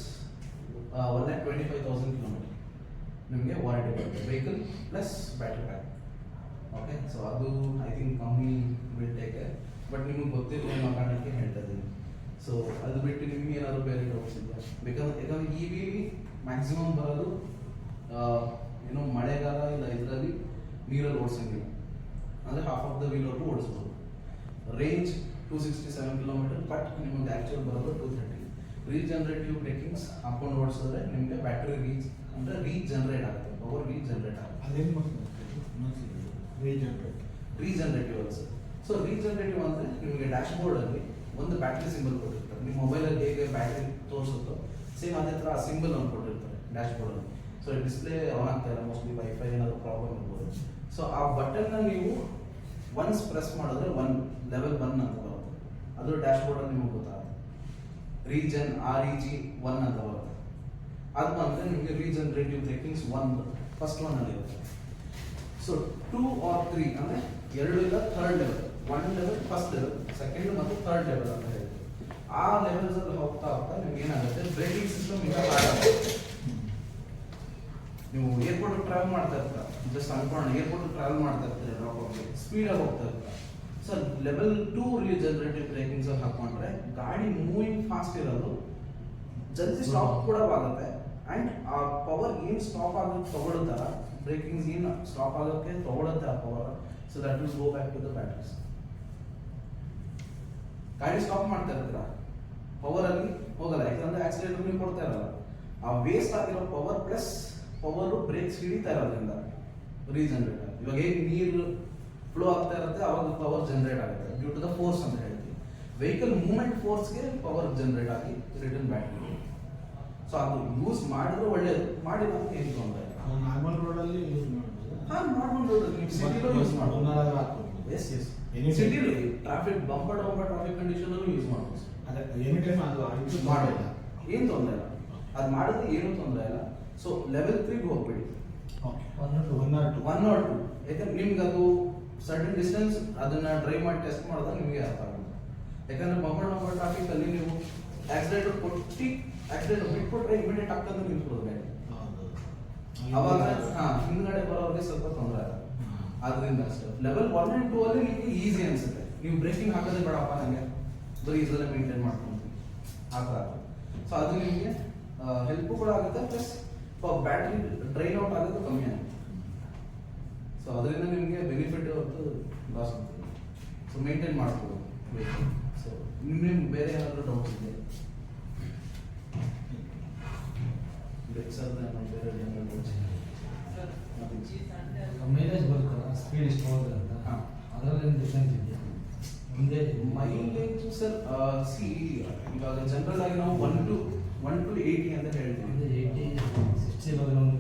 one lakh twenty five thousand kilometer ನಿಮಗೆ ವಾರಂಟಿ ಬರುತ್ತೆ. Vehicle plus battery pack okay so ಅದು I think ಕಮ್ಮಿ care but ನಿಮಗೆ ಗೊತ್ತಿಲ್ಲ ಅನ್ನೋ ಕಾರಣಕ್ಕೆ ಹೇಳ್ತಾ ಇದ್ದೀನಿ. ಸೊ ಅದು ಬಿಟ್ಟು ನಿಮ್ಗೆ ಏನಾದರೂ ಬೇರೆ ಡೌಟ್ಸ್ ಇದೆಯಾ? ಬಿಕಾಸ್ ಯಾಕಂದ್ರೆ ಈ ವಿ ಮ್ಯಾಕ್ಸಿಮಮ್ ಬರೋದು ಏನೋ ಮಳೆಗಾಲ ಇಲ್ಲ ಇದರಲ್ಲಿ ನೀರಲ್ಲಿ ಓಡಿಸಂಗಿಲ್ಲ. ಅಂದರೆ ಹಾಫ್ ಆಫ್ ದ ವೀಲ್ವರೆಗೂ ಓಡಿಸ್ಬೋದು. Range two sixty seven kilometer but ನಿಮಗೆ ಆ್ಯಕ್ಚುಲ್ ಬರೋದು ಟೂ ಥರ್ಟಿ ರೀಜನರೇಟಿವ್ ಬ್ರೇಕಿಂಗ್ಸ್ ಹಾಕೊಂಡು ಓಡಿಸಿದ್ರೆ ನಿಮಗೆ ಬ್ಯಾಟ್ರಿ ರೀಚ್ ಅಂದರೆ ರೀಜನರೇಟ್ ಆಗುತ್ತೆ. ಪವರ್ ರೀಜನರೇಟ್ ಆಗುತ್ತೆ. ಅದೇನು regenerative regenerative sir so regenerative ಅಂದರೆ ನಿಮಗೆ ಡ್ಯಾಶ್ ಬೋರ್ಡಲ್ಲಿ ಒಂದು ಬ್ಯಾಟ್ರಿ ಸಿಂಬಲ್ ಕೊಟ್ಟಿರ್ತಾರೆ. ನಿಮ್ಮ ಮೊಬೈಲಲ್ಲಿ ಹೇಗೆ ಬ್ಯಾಟ್ರಿ ತೋರಿಸುತ್ತೋ ಸೇಮ್ ಅದೇ ಥರ ಆ ಸಿಂಬಲ್ ಒಂದು ಕೊಟ್ಟಿರ್ತಾರೆ ಡ್ಯಾಶ್ ಬೋರ್ಡಲ್ಲಿ ಸೊ ಡಿಸ್ಪ್ಲೇ ಆನ್ ಆಗ್ತಾ ಇಲ್ಲ ಮೋಸ್ಟ್ಲಿ ವೈಫೈ ಏನಾದರೂ ಪ್ರಾಬ್ಲಮ್ ಇರ್ಬೋದು. ಸೊ ಆ ಬಟನ್ನ ನೀವು ಒನ್ಸ್ ಪ್ರೆಸ್ ಮಾಡಿದ್ರೆ ಒನ್ ಲೆವೆಲ್ ಒನ್ ಅಂತ ಬರುತ್ತೆ. ಅದು ಡ್ಯಾಶ್ ಬೋರ್ಡಲ್ಲಿ ನಿಮಗೆ ಗೊತ್ತಾಗುತ್ತೆ. Regen R E G one ಅಂತ ಬರುತ್ತೆ. ಅದು ಬಂದರೆ ನಿಮಗೆ ರೀಜನರೇಟಿವ್ ಬ್ರೇಕಿಂಗ್ಸ್ ಒನ್ ಫಸ್ಟ್ ಒನ್ನಲ್ಲಿ ಇರುತ್ತೆ. ಸೊ ಟೂ ಆರ್ ತ್ರೀ ಅಂದರೆ ಎರಡು ಇಲ್ಲ third level one level first level second ಮತ್ತು ಥರ್ಡ್ ಲೆವೆಲ್ ಅಂತ ಹೇಳ್ತೀವಿ. ಆ ಲೆವೆಲ್ಸ್ ಅಲ್ಲಿ ಹೋಗ್ತಾ ಹೋಗ್ತಾ ನಿಮ್ಗೆ ಏನಾಗುತ್ತೆ? ಬ್ರೇಕಿಂಗ್ ಸಿಸ್ಟಮ್ ಇಂದ ನೀವು ಏರ್ಪೋರ್ಟ್ ಟ್ರಾವೆಲ್ ಮಾಡ್ತಾ ಇರ್ತೀರಾ. ಜಸ್ಟ್ ಅನ್ಕೊಂಡು ಏರ್ಪೋರ್ಟ್ ಟ್ರಾವೆಲ್ ಮಾಡ್ತಾ ಇರ್ತಾರೆ ಡ್ರಾಪ್ ಆಗಿ ಹೋಗ್ತಾ ಇರ್ತಾ sir level two regenerative brakings ಹಾಕೊಂಡ್ರೆ ಗಾಡಿ ಮೂವಿಂಗ್ ಫಾಸ್ಟ್ ಇರೋದು, ಜಲ್ದಿ ಸ್ಟಾಪ್ ಕೂಡ ಆಗುತ್ತೆ. ಅಂಡ್ ಆ ಪವರ್ ಏನು ಸ್ಟಾಪ್ ಆಗೋದು ತಗೊಳ್ತಾರ ಬ್ರೇಕಿಂಗ್ಸ್ ಸೀನ್ ಸ್ಟಾಪ್ ಆಗೋಕ್ಕೆ ತಗೊಳುತ್ತೆ ಆ power so that will go back to the batteries ಗಾಡಿ ಸ್ಟಾಪ್ ಮಾಡ್ತಾ ಇರ್ತೀರ? ಪವರ್ ಅಲ್ಲಿ ಹೋಗಲ್ಲ, ಯಾಕಂದ್ರೆ ಆಕ್ಸಿಲೇಟರ್ ನೀವು ಕೊಡ್ತಾ ಇರಲ್ಲ. ಆ ವೇಸ್ಟ್ ಆಗಿರೋ ಪವರ್ ಪ್ಲಸ್ ಪವರ್ ಬ್ರೇಕ್ಸ್ ಹಿಡಿತಾ ಇರೋದ್ರಿಂದ ರೀಜನ್ರೇಟ್ ಇವಾಗ ಹೇಗೆ ನೀರು ಫ್ಲೋ ಆಗ್ತಾ ಇರುತ್ತೆ, ಅವಾಗ ಪವರ್ ಜನರೇಟ್ ಆಗುತ್ತೆ. ಡ್ಯೂ ಟು ದ ಫೋರ್ಸ್ ಅಂತ ಹೇಳ್ತೀವಿ. ವೆಹಿಕಲ್ ಮೂವ್ಮೆಂಟ್ ಫೋರ್ಸ್ಗೆ ಪವರ್ ಜನರೇಟ್ ಆಗಿ ರಿಟರ್ನ್ ಬ್ಯಾಟ್ರಿ ಸೊ ಅದು ಯೂಸ್ ಮಾಡಿದ್ರೆ ಒಳ್ಳೇದು ಮಾಡಿರೋದಕ್ಕೆ ಏನು ತೊಂದರೆ? ನಾರ್ಮಲ್ ರೋಡಲ್ಲಿ ಯೂಸ್ ಮಾಡ್ಬೋದು. ಹಾಂ ನಾರ್ಮಲ್ ರೋಡ್ ನೀವು ಸಿಟಿಲೂ ಯೂಸ್ ಮಾಡ್ಬೋದು ಹಾಕ್ಬೋದು. Yes yes. ಸಿಟಿಲಿ traffic bumper dumper traffic condition ಅಲ್ಲೂ ಯೂಸ್ ಮಾಡ್ಬೋದು. ಅದೇ ಎನಿ ಟೈಮ್ ಅದು ಆಯ್ತು ಮಾಡೋಲ್ಲ ಏನು ತೊಂದರೆ ಇಲ್ಲ. ಅದು ಮಾಡಿದ್ರೆ ಏನೂ ತೊಂದರೆ ಇಲ್ಲ. ಸೊ ಲೆವೆಲ್ ತ್ರೀಗೆ ಹೋಗ್ಬಿಡಿ. Okay one two one or two one not two ಯಾಕಂದ್ರೆ ನಿಮ್ಗೆ ಅದು ಸರ್ಟನ್ ಡಿಸ್ಟೆನ್ಸ್ ಅದನ್ನ ಡ್ರೈವ್ ಮಾಡಿ ಟೆಸ್ಟ್ ಮಾಡಿದಾಗ ನಿಮಗೆ ಅರ್ಥ ಆಗುತ್ತೆ. ಯಾಕಂದ್ರೆ ಬಂಪರ್ ಡಂಪರ್ ಟ್ರಾಫಿಕ್ ಅಲ್ಲಿ ನೀವು ಆಕ್ಸಿಡೆಂಟ್ ಕೊಟ್ಟು ಆಕ್ಸಿಡೆಂಟ್ ಬಿಟ್ಬಿಟ್ರೆ ಇಮಿಡಿಯೇಟ್ ಹಾಕಂದ್ರೆ ನಿಂತ್ಬಿಡೋದು ಅವಾಗ ಹಾ ಹಿಂದ್ಗಡೆ ಬರೋರಿಗೆ ಸ್ವಲ್ಪ ತೊಂದರೆ ಆಗುತ್ತೆ. ಅದರಿಂದ ಅಷ್ಟೇ. ಲೆವೆಲ್ ಒನ್ ಅಂಡ್ ಟೂ ಅಲ್ಲಿ ನಿಮಗೆ ಈಸಿ ಅನ್ಸುತ್ತೆ. ನೀವು ಬ್ರೇಕಿಂಗ್ ಹಾಕೋದೇ ಬೇಡಪ್ಪ ನನಗೆ ಬರೀ ಇದರಲ್ಲೇ ಮೇಂಟೈನ್ ಮಾಡ್ಕೊಂತೀನಿ ಆ ಥರ ಸೊ ಅದು ನಿಮಗೆ ಹೆಲ್ಪ್ ಕೂಡ ಆಗುತ್ತೆ ಪ್ಲಸ್ ಬ್ಯಾಟ್ರಿ ಡ್ರೈನ್ ಔಟ್ ಆಗೋದು ಕಮ್ಮಿ ಆಗುತ್ತೆ. ಸೊ ಅದರಿಂದ ನಿಮಗೆ ಬೆನಿಫಿಟ್ ಹೊರತು ಲಾಸ್ ಆಗ್ತದೆ ಸೊ ಮೇಂಟೈನ್ ಮಾಡ್ಬೋದು ಸೊ ನಿಮ್ಮ ಬೇರೆ ಏನಾದರೂ ಡೌಟ್ಸ್ ಇದೆ ಡೌಟ್ಸ್ ಮೈಲೇಜ್ ಬರುತ್ತಲ್ಲ ಸ್ಪೀಡ್ ಇಷ್ಟು ಹೋದ್ರೆ ಅಂತ. ಅದರಲ್ಲಿ ಡಿಫ್ರೆನ್ಸ್ ಇದೆಯಾ ಮುಂದೆ ಮೈಲೇಜ್ ಸರ್ ಸಿ ಇವಾಗ ಜನರಲ್ ಆಗಿ ನಾವು one to one to eighty ಅಂತ ಹೇಳ್ತೀವಿ ಅಂದರೆ ಏಯ್ಟಿ ಸಿಕ್ಸ್ಟಿ ಮೈಲೇಜ್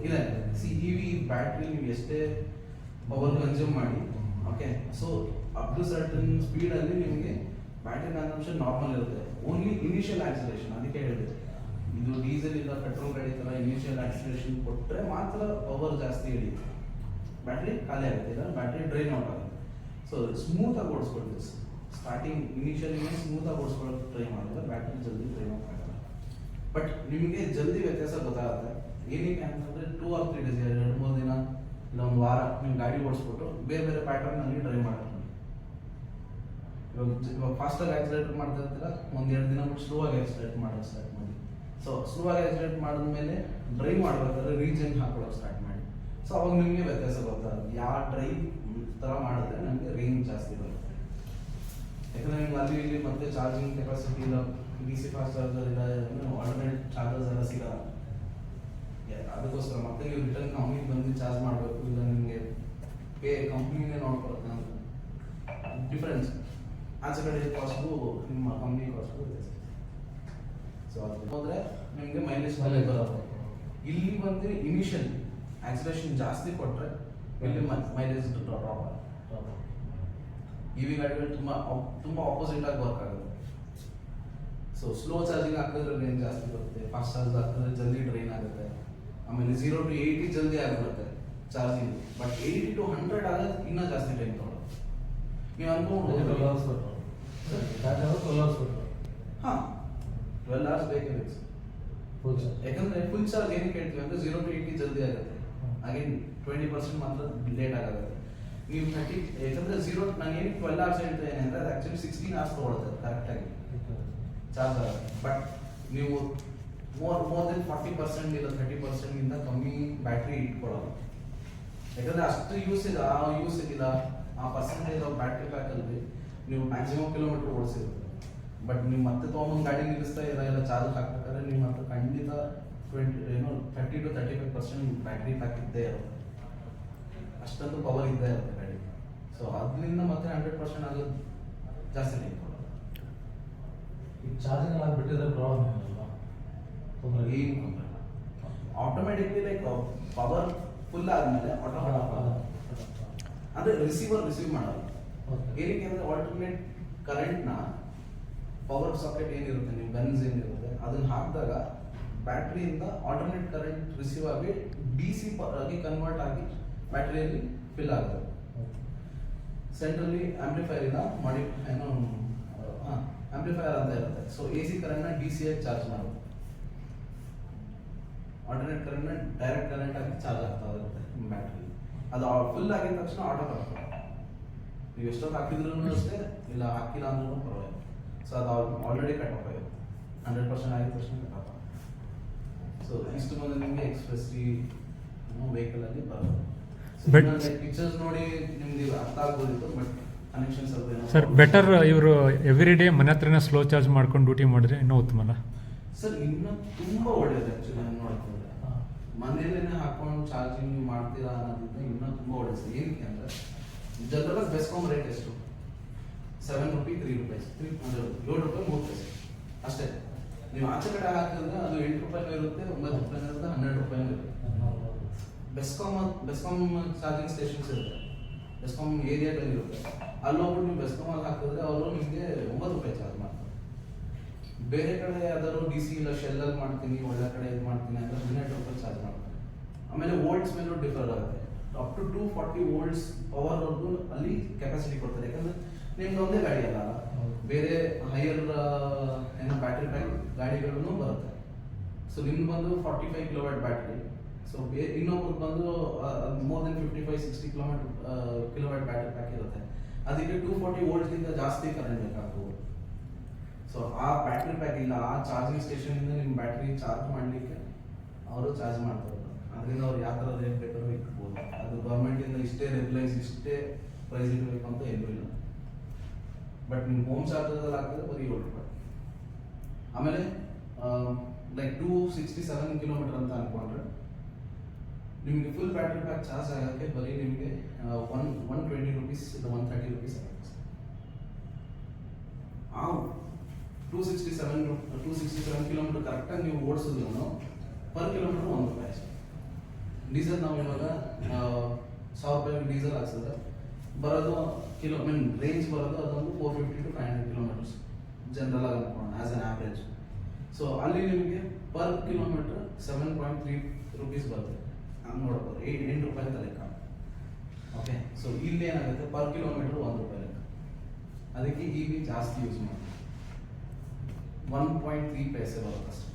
ಇದೆ ಸಿ ಇ ವಿ ಬ್ಯಾಟ್ರಿ ನೀವು ಎಷ್ಟೇ ಪವರ್ ಕನ್ಸ್ಯೂಮ್ ಮಾಡಿ okay so up to certain ಸ್ಪೀಡಲ್ಲಿ ನಿಮಗೆ ಬ್ಯಾಟ್ರಿ ಕನ್ಸಂಪ್ಷನ್ ನಾರ್ಮಲ್ ಇರುತ್ತೆ ಓನ್ಲಿ ಇನಿಷಿಯಲ್ ಆಕ್ಸಿಲೇಷನ್ ಅದಕ್ಕೆ ಹೇಳಿದೆ ಇದು ಡೀಸೆಲ್ ಇಲ್ಲ ಪೆಟ್ರೋಲ್ ಗಾಡಿ ತರ ಇನಿಷಿಯಲ್ ಆಕ್ಸಿಲೇಷನ್ ಕೊಟ್ಟರೆ ಮಾತ್ರ ಪವರ್ ಜಾಸ್ತಿ ಹಿಡಿಯುತ್ತೆ. ಬ್ಯಾಟ್ರಿ ಖಾಲಿ ಆಗುತ್ತೆ. ಇಲ್ಲ ಬ್ಯಾಟ್ರಿ ಡ್ರೈನ್ ಔಟ್ ಆಗುತ್ತೆ. ಸೊ ಸ್ಮೂತ್ ಆಗಿ ಓಡಿಸ್ಕೊಳ್ತೀವಿ ಸ್ಟಾರ್ಟಿಂಗ್ ಇನಿಷಿಯಲಿ ಸ್ಮೂತಾಗಿ ಓಡಿಸ್ಕೊಳ್ಳೋಕೆ ಟ್ರೈ ಮಾಡಿದ್ರೆ ಬ್ಯಾಟ್ರಿ ಜಲ್ದಿ ಟ್ರೈ ಆಗಲ್ಲ ಬಟ್ ನಿಮಗೆ ಜಲ್ದಿ ವ್ಯತ್ಯಾಸ ಗೊತ್ತಾಗುತ್ತೆ. ಏನಕ್ಕೆ ಅಂತಂದರೆ ಟೂ ಆರ್ ತ್ರೀ ಡೇಸ್ ಎರಡು, ಮೂರು ದಿನ ಇಲ್ಲ ಒಂದು ವಾರ ನೀವು ಗಾಡಿ ಓಡಿಸ್ಬಿಟ್ಟು ಬೇರೆ ಬೇರೆ ಪ್ಯಾಟರ್ನಲ್ಲಿ ಡ್ರೈವ್ ಮಾಡೋದು ಇವಾಗ ಇವಾಗ ಫಾಸ್ಟಾಗಿ ಆಕ್ಸಿಲೇಟ್ ಮಾಡ್ತಾ ಇರ್ತೀರ? ಒಂದು ಎರಡು ದಿನ ಸ್ಲೋ ಆಗಿ ಆಕ್ಸಿಲೇಟ್ ಮಾಡೋದು ಸ್ಟಾರ್ಟ್ ಸೊ ಸ್ಲೋ ಆಗಿ ಆಕ್ಸಿಲೇಟ್ ಮಾಡಿದ್ಮೇಲೆ ಡ್ರೈವ್ ಮಾಡ್ಬೇಕಾದ್ರೆ ರೀಜನ್ ಹಾಕೊಳ್ಳೋಕೆ ಸ್ಟಾರ್ಟ್ ಮಾಡಿ. ಸೊ ಅವಾಗ ನಿಮಗೆ ವ್ಯತ್ಯಾಸ ಗೊತ್ತಾಗುತ್ತೆ ಯಾವ ಡ್ರೈವ್ ಥರ ಮಾಡಿದ್ರೆ ನಮಗೆ ರೇಂಜ್ ಜಾಸ್ತಿ ಬರುತ್ತೆ. ಯಾಕಂದ್ರೆ ನಿಮ್ಗೆ ಅಲ್ಲಿ ಇಲ್ಲಿ ಮತ್ತೆ ಚಾರ್ಜಿಂಗ್ ಕೆಪಾಸಿಟಿ ಇಲ್ಲ ಡಿ ಸಿ ಫಾಸ್ಟ್ ಚಾರ್ಜರ್ ಇಲ್ಲ ಆಲ್ಟರ್ನೇಟ್ ಚಾರ್ಜರ್ಸ್ ಎಲ್ಲ ಸಿಗಲ್ಲ. ಅದಕ್ಕೋಸ್ಕರ ಮತ್ತೆ ನೀವು ರಿಟರ್ನ್ ಕಂಪ್ನಿಗೆ ಬಂದು ಚಾರ್ಜ್ ಮಾಡಬೇಕು. ಇಲ್ಲ ನಿಮಗೆ ಪೇ ಕಂಪ್ನಿನೇ ನೋಡ್ಕೊಳ್ಳೋದು ಡಿಫ್ರೆನ್ಸ್ ಆಚೆ ಕಡೆ ಕಾಸ್ಟ್ಗೂ ನಿಮ್ಮ ಕಂಪ್ನಿ ವ್ಯತ್ಯಾಸ. ಸೊ ಅದು ಹೋದ್ರೆ ನಿಮಗೆ ಮೈಲೇಜ್ ಮೇಲೆ ಬರುತ್ತೆ. ಇಲ್ಲಿ ಬಂದು ಇನಿಷಿಯಲ್ ಆಕ್ಸಿಲೇಷನ್ ಜಾಸ್ತಿ ಕೊಟ್ಟರೆ ಇಲ್ಲಿ ಮೈಲೇಜ್ ಡ್ರಾಪ್ ಆಗುತ್ತೆ. ಇ ವಿ ಗಾಡಿಗಳು ತುಂಬ ತುಂಬ ಆಪೋಸಿಟ್ ಆಗಿ ವರ್ಕ್ ಆಗುತ್ತೆ. ಸೊ ಸ್ಲೋ ಚಾರ್ಜಿಂಗ್ ಹಾಕಿದ್ರೆ ರೇಂಜ್ ಜಾಸ್ತಿ ಬರುತ್ತೆ ಫಾಸ್ಟ್ ಚಾರ್ಜ್ ಹಾಕಿದ್ರೆ ಜಲ್ದಿ ಡ್ರೈನ್ ಆಗುತ್ತೆ. ಆಮೇಲೆ ಜೀರೋ ಟು ಏಯ್ಟಿ ಜಲ್ದಿ ಆಗಿಬಿಡುತ್ತೆ charging but eighty to hundred ಆದರೆ ಇನ್ನೂ ಜಾಸ್ತಿ ಟೈಮ್ ತೊಗೊಳುತ್ತೆ. ನೀವು ಅನ್ಕೊಂಡು ಟ್ವೆಲ್ ಅವರ್ಸ್ ಕೊಟ್ಟರು ಹಾಂ. ಟ್ವೆಲ್ ಅವರ್ಸ್ ಬೇಕೇ ಬೇಕು sir. ಫುಲ್ ಯಾಕಂದ್ರೆ ಫುಲ್ ಚಾರ್ಜ್ ಏನಕ್ಕೆ ಹೇಳ್ತೀವಿ ಅಂದ್ರೆ ಜೀರೋ ಟು ಏಯ್ಟಿ ಜಲ್ದಿ ಆಗುತ್ತೆ. ಅಗೇನ್ ಟ್ವೆಂಟಿ ಪರ್ಸೆಂಟ್ ಮಾತ್ರ ಲೇಟ್ ಆಗುತ್ತೆ. ನೀವು ಥರ್ಟಿ ಯಾಕಂದ್ರೆ ಜೀರೋ ನಾನು ಏನು ಟ್ವೆಲ್ ಅವರ್ಸ್ ಹೇಳ್ತಾ ಅಂದ್ರೆ ಅದು ಆ್ಯಕ್ಚುಲಿ ಸಿಕ್ಸ್ಟೀನ್ ಅವರ್ಸ್ ತೊಗೊಳುತ್ತೆ ಕರೆಕ್ಟಾಗಿ ಚಾರ್ಜ್ ಆಗುತ್ತೆ. ಬಟ್ ನೀವು more more than forty percent ಇಲ್ಲ ತರ್ಟಿ ಪರ್ಸೆಂಟ್ಗಿಂತ ಕಮ್ಮಿ ಬ್ಯಾಟ್ರಿ ಇಟ್ಕೊಳ್ಳೋದು. ಯಾಕಂದ್ರೆ ಅಷ್ಟು ಯೂಸ್ ಇಲ್ಲ ಆ ಯೂಸ್ ಇಲ್ಲ ಆ ಪರ್ಸೆಂಟೇಜ್ ಆಫ್ ಬ್ಯಾಟ್ರಿ ಪ್ಯಾಕಲ್ಲಿ ನೀವು ಮ್ಯಾಕ್ಸಿಮಮ್ ಕಿಲೋಮೀಟರ್ ಓಡಿಸಿರುತ್ತೆ ಬಟ್ ನೀವು ಮತ್ತೆ ತೊಗೊಂಬಂದು ಗಾಡಿ ನಿಲ್ಲಿಸ್ತಾ ಇಲ್ಲ ಇಲ್ಲ ಚಾರ್ಜ್ ಹಾಕ್ಬೇಕಾದ್ರೆ ನಿಮ್ಮ ಹತ್ರ ಖಂಡಿತ ಟ್ವೆಂಟಿ ಏನೋ thirty to thirty five percent battery pack ಇದ್ದೇ ಇರುತ್ತೆ. ಅಷ್ಟೊಂದು ಪವರ್ ಇದ್ದೇ ಇರುತ್ತೆ ಗಾಡಿ ಸೊ ಅದರಿಂದ ಮತ್ತೆ ಹಂಡ್ರೆಡ್ ಪರ್ಸೆಂಟ್ ಆಗೋದು ಜಾಸ್ತಿ ಈ ಚಾರ್ಜಿಂಗ್ ಎಲ್ಲ ಬಿಟ್ಟಿದ್ರೆ ಪ್ರಾಬ್ಲಮ್ ಇರಲ್ಲ ತೊಂದರೆ ಏನು ಆಟೋಮೆಟಿಕ್ಲಿ ಲೈಕ್ ಪವರ್ ಫುಲ್ ಆದಮೇಲೆ ಆಟೋಮೆಟಿಕ್ ಅಂದರೆ ರಿಸೀವರ್ ರಿಸೀವ್ ಮಾಡೋದು ಏನಕ್ಕೆ ಅಂದರೆ ಆಲ್ಟರ್ನೇಟ್ ಕರೆಂಟ್ನ ಪವರ್ ಸಾಕೆಟ್ ಏನಿರುತ್ತೆ ನಿಮ್ಮ ಗನ್ಸ್ ಏನಿರುತ್ತೆ, ಅದನ್ನ ಹಾಕಿದಾಗ ಬ್ಯಾಟ್ರಿಯಿಂದ ಆಲ್ಟರ್ನೇಟ್ ಕರೆಂಟ್ ರಿಸೀವ್ ಆಗಿ ಡಿ ಸಿ ಆಗಿ ಕನ್ವರ್ಟ್ ಆಗಿ ಬ್ಯಾಟ್ರಿಯಲ್ಲಿ ಫಿಲ್ ಆಗುತ್ತೆ. ಸೆಂಟ್ರಲಿ ಆಂಪ್ಲಿಫೈರ್ ಇಂದ ಮಾಡಿ, ಏನೋ ಆಂಪ್ಲಿಫೈರ್ ಅಂತ ಇರುತ್ತೆ. ಸೊ ಎ ಸಿ ಕರೆಂಟ್ನ ಡಿ ಸಿ ಆಗಿ ಚಾರ್ಜ್ ಮಾಡುತ್ತೆ. ಆಲ್ಟರ್ನೇಟ್ ಕರೆಂಟ್ನ ಡೈರೆಕ್ಟ್ ಕರೆಂಟ್ ಆಗಿ ಚಾರ್ಜ್ ಆಗ್ತಾ ಇರುತ್ತೆ ಬ್ಯಾಟ್ರಿ ಅದು ಫುಲ್ ಆಗಿದ ತಕ್ಷಣ ಆಟೋ ಬರ್ತದೆ ನೀವು ಎಷ್ಟೊತ್ತು ಹಾಕಿದ್ರು ಅಷ್ಟೇ, ಇಲ್ಲ ಹಾಕಿಲ್ಲ ಅಂದ್ರೂ ಪರವಾಗಿಲ್ಲ. ಸೊ ಅದು ಆಲ್ರೆಡಿ ಕಟ್ ಆಫ್ ಆಗುತ್ತೆ ಹಂಡ್ರೆಡ್ ಪರ್ಸೆಂಟ್ ಆಗಿದ ತಕ್ಷಣ ಕಟ್ ಆಫ್ ಸೊ ನೆಕ್ಸ್ಟ್ ಬಂದು ನಿಮಗೆ ಎಕ್ಸ್ಪ್ರೆಸ್ ಟಿ ವೆಹಿಕಲ್ ಅಲ್ಲಿ ಬರಬಹುದು ಬಟ್ ಪಿಕ್ಚರ್ಸ್ ನೋಡಿ ನಿಮ್ಗೆ ಅರ್ಥ ಆಗ್ಬೋದಿತ್ತು ಬಟ್ ಕನೆಕ್ಷನ್ ಸ್ವಲ್ಪ ಸರ್ ಬೆಟರ್ ಇವರು ಎವ್ರಿ ಡೇ ಮನೆ ಹತ್ರನೇ ಸ್ಲೋ ಚಾರ್ಜ್ ಮಾಡ್ಕೊಂಡು ಡ್ಯೂಟಿ ಮಾಡಿದ್ರೆ ಇನ್ನೂ ಉತ್ತಮ ಸರ್ ಇನ್ನೂ ತುಂಬ ಒಳ್ಳೇದು ಆ್ಯಕ್ಚುಲಿ ನಾನು ನೋಡ್ಕೊಂಡ್ರೆ ಮನೆಯಲ್ಲೇ ಹಾಕೊಂಡು ಚಾರ್ಜಿಂಗ್ ಮಾಡ್ತೀರಾ ಅನ್ನೋದ್ರಿಂದ ಇನ್ನೂ ತುಂಬ ಒಳ್ಳೇದು ಏನಕ್ಕೆ ಅಂದ್ರೆ ಜನರಲ್ ಬೆಸ್ಕಾಮ್ ರೇಟ್ ಎಷ್ಟು? Seven rupee three rupees three ಅಂದ್ರೆ ಏಳು ರೂಪಾಯಿ ಮೂರು ಪೈಸೆ. ಅಷ್ಟೇ. ನೀವು ಆಚೆ ಕಡೆ ಹಾಕಿದ್ರೆ ಅದು ಎಂಟು ರೂಪಾಯಿ ಇರುತ್ತೆ, ಒಂಬತ್ತು ರೂಪಾಯಿ ಇರುತ್ತೆ, ಹನ್ನೆರಡು ರೂಪಾಯಿ ಇರುತ್ತೆ. ಬೆಸ್ಕಾಮ್ ಬೆಸ್ಕಾಮ್ ಚಾರ್ಜಿಂಗ್ ಸ್ಟೇಷನ್ಸ್ ಇರುತ್ತೆ. ಬೆಸ್ಕಾಮ್ ಏರಿಯಾದಲ್ಲಿ ಇರುತ್ತೆ. ಅಲ್ಲಿ ಹೋಗ್ಬಿಟ್ಟು ನೀವು ಬೆಸ್ಕಾಮಲ್ಲಿ ಹಾಕಿದ್ರೆ ಅವರು ನಿಮಗೆ ಒಂಬತ್ತು ರೂಪಾಯಿ ಚಾರ್ಜ್ ಮಾಡ್ತಾರೆ. ಬೇರೆ ಕಡೆ ಯಾವ್ದಾದ್ರು ಡಿ ಸಿ ಇಲ್ಲ ಶೆಲ್ಲಲ್ಲಿ ಮಾಡ್ತೀನಿ, ಒಳ್ಳೆ ಕಡೆ ಇದು ಮಾಡ್ತೀನಿ ಅಂದ್ರೆ ಹನ್ನೆರಡು ರೂಪಾಯಿ ಚಾರ್ಜ್ ಮಾಡ್ತಾರೆ. ಆಮೇಲೆ ವೋಲ್ಟ್ಸ್ ಮೇಲೂ ಡಿಫರ್ ಆಗುತ್ತೆ. Up to two forty volts ಪವರ್ವರೆಗೂ ಅಲ್ಲಿ ಕೆಪಾಸಿಟಿ ಕೊಡ್ತಾರೆ. ಯಾಕಂದ್ರೆ ನಿಮ್ದು ಒಂದೇ ಗಾಡಿ ಅಲ್ಲ? ಬೇರೆ ಹೈಯರ್ ಏನೋ ಬ್ಯಾಟ್ರಿ ಪ್ಯಾಕ್ ಗಾಡಿಗಳೂ ಬರುತ್ತೆ. ಸೊ ನಿಮ್ದು ಬಂದು forty five kilowatt battery so ಬೇ ಇನ್ನೊಬ್ರದ್ದು ಬಂದು more than fifty five sixty kilometer kilowatt battery pack ಇರುತ್ತೆ. ಅದಕ್ಕೆ ಟೂ ಫಾರ್ಟಿ ವೋಲ್ಟ್ಗಿಂತ ಜಾಸ್ತಿ ಕರೆಂಟ್ ಬೇಕಾಗ್ಬೋದು. ಸೊ ಆ ಬ್ಯಾಟ್ರಿ ಪ್ಯಾಕ್ ಇಲ್ಲ ಆ ಚಾರ್ಜಿಂಗ್ ಸ್ಟೇಷನಿಂದ ನಿಮ್ಮ ಬ್ಯಾಟ್ರಿ ಚಾರ್ಜ್ ಮಾಡಲಿಕ್ಕೆ ಅವರು ಚಾರ್ಜ್ ಮಾಡ್ತಾರೆ. ಅದರಿಂದ ಅವ್ರು ಯಾವ ಥರದ್ದು ರೇಟ್ ಬೇಕಾದ್ರೂ ಇಟ್ಬೋದು. ಅದು ಗೌರ್ಮೆಂಟಿಂದ ಇಷ್ಟೇ ರೆಗ್ಯುಲೈಸ್ ಇಷ್ಟೇ ಪ್ರೈಸ್ ಇಡಬೇಕು ಅಂತ ಎಲ್ಲೂ ಇಲ್ಲ. ಬಟ್ ನಿಮ್ಮ ಹೋಮ್ ಚಾರ್ಜಲ್ಲಿ ಹಾಕಿದ್ರೆ ಬರೀ ಏಳು ರೂಪಾಯಿ ಆಮೇಲೆ like two sixty seven kilometer ಅಂತ ಅನ್ಕೊಂಡ್ರೆ ನಿಮಗೆ ಫುಲ್ ಬ್ಯಾಟ್ರಿ ಪ್ಯಾಕ್ ಚಾರ್ಜ್ ಆಗೋಕ್ಕೆ ಬರೀ ನಿಮಗೆ ಒನ್ ಒನ್ ಟ್ವೆಂಟಿ ರುಪೀಸ್ ಇಲ್ಲ ಒನ್ ತರ್ಟಿ ರುಪೀಸ್ ಆಗುತ್ತೆ ಆ two sixty seven two sixty seven kilometer ಕರೆಕ್ಟಾಗಿ ನೀವು ಓಡಿಸಿದ್ರು ಪರ್ ಕಿಲೋಮೀಟರ್ ಒಂದು ರೂಪಾಯಿ ಅಷ್ಟೇ. ಡೀಸೆಲ್ ನಾವು ಇವಾಗ ಆ, ಸಾವಿರ ರೂಪಾಯಿ ಡೀಸೆಲ್ ಹಾಕ್ಸಿದ್ರೆ ಬರೋದು ಕಿಲೋ ಮೀನ್ ರೇಂಜ್ ಬರೋದು ಅದೊಂದು four fifty to five hundred kilometers general ಆಗಿ ಅನ್ಕೊಂಡು ಆಸ್ ಅನ್ ಆವ್ರೇಜ್ ಸೊ ಅಲ್ಲಿ ನಿಮಗೆ per kilometer seven point three rupees ಬರುತ್ತೆ ಹಂಗೆ ನೋಡ್ಬೋದು ಏಟ್ ಎಂಟು ರೂಪಾಯಿ ಅಂತ ಲೆಕ್ಕ ಓಕೆ ಸೊ ಇಲ್ಲಿ ಏನಾಗುತ್ತೆ ಪರ್ ಕಿಲೋಮೀಟರ್ ಒಂದು ರೂಪಾಯಿ ಲೆಕ್ಕ ಅದಕ್ಕೆ ಇ ವಿ ಜಾಸ್ತಿ ಯೂಸ್ ಮಾಡ್ತೀವಿ ಒನ್ ಪಾಯಿಂಟ್ ತ್ರೀ ಪೈಸೆ ಬರುತ್ತೆ ಅಷ್ಟೇ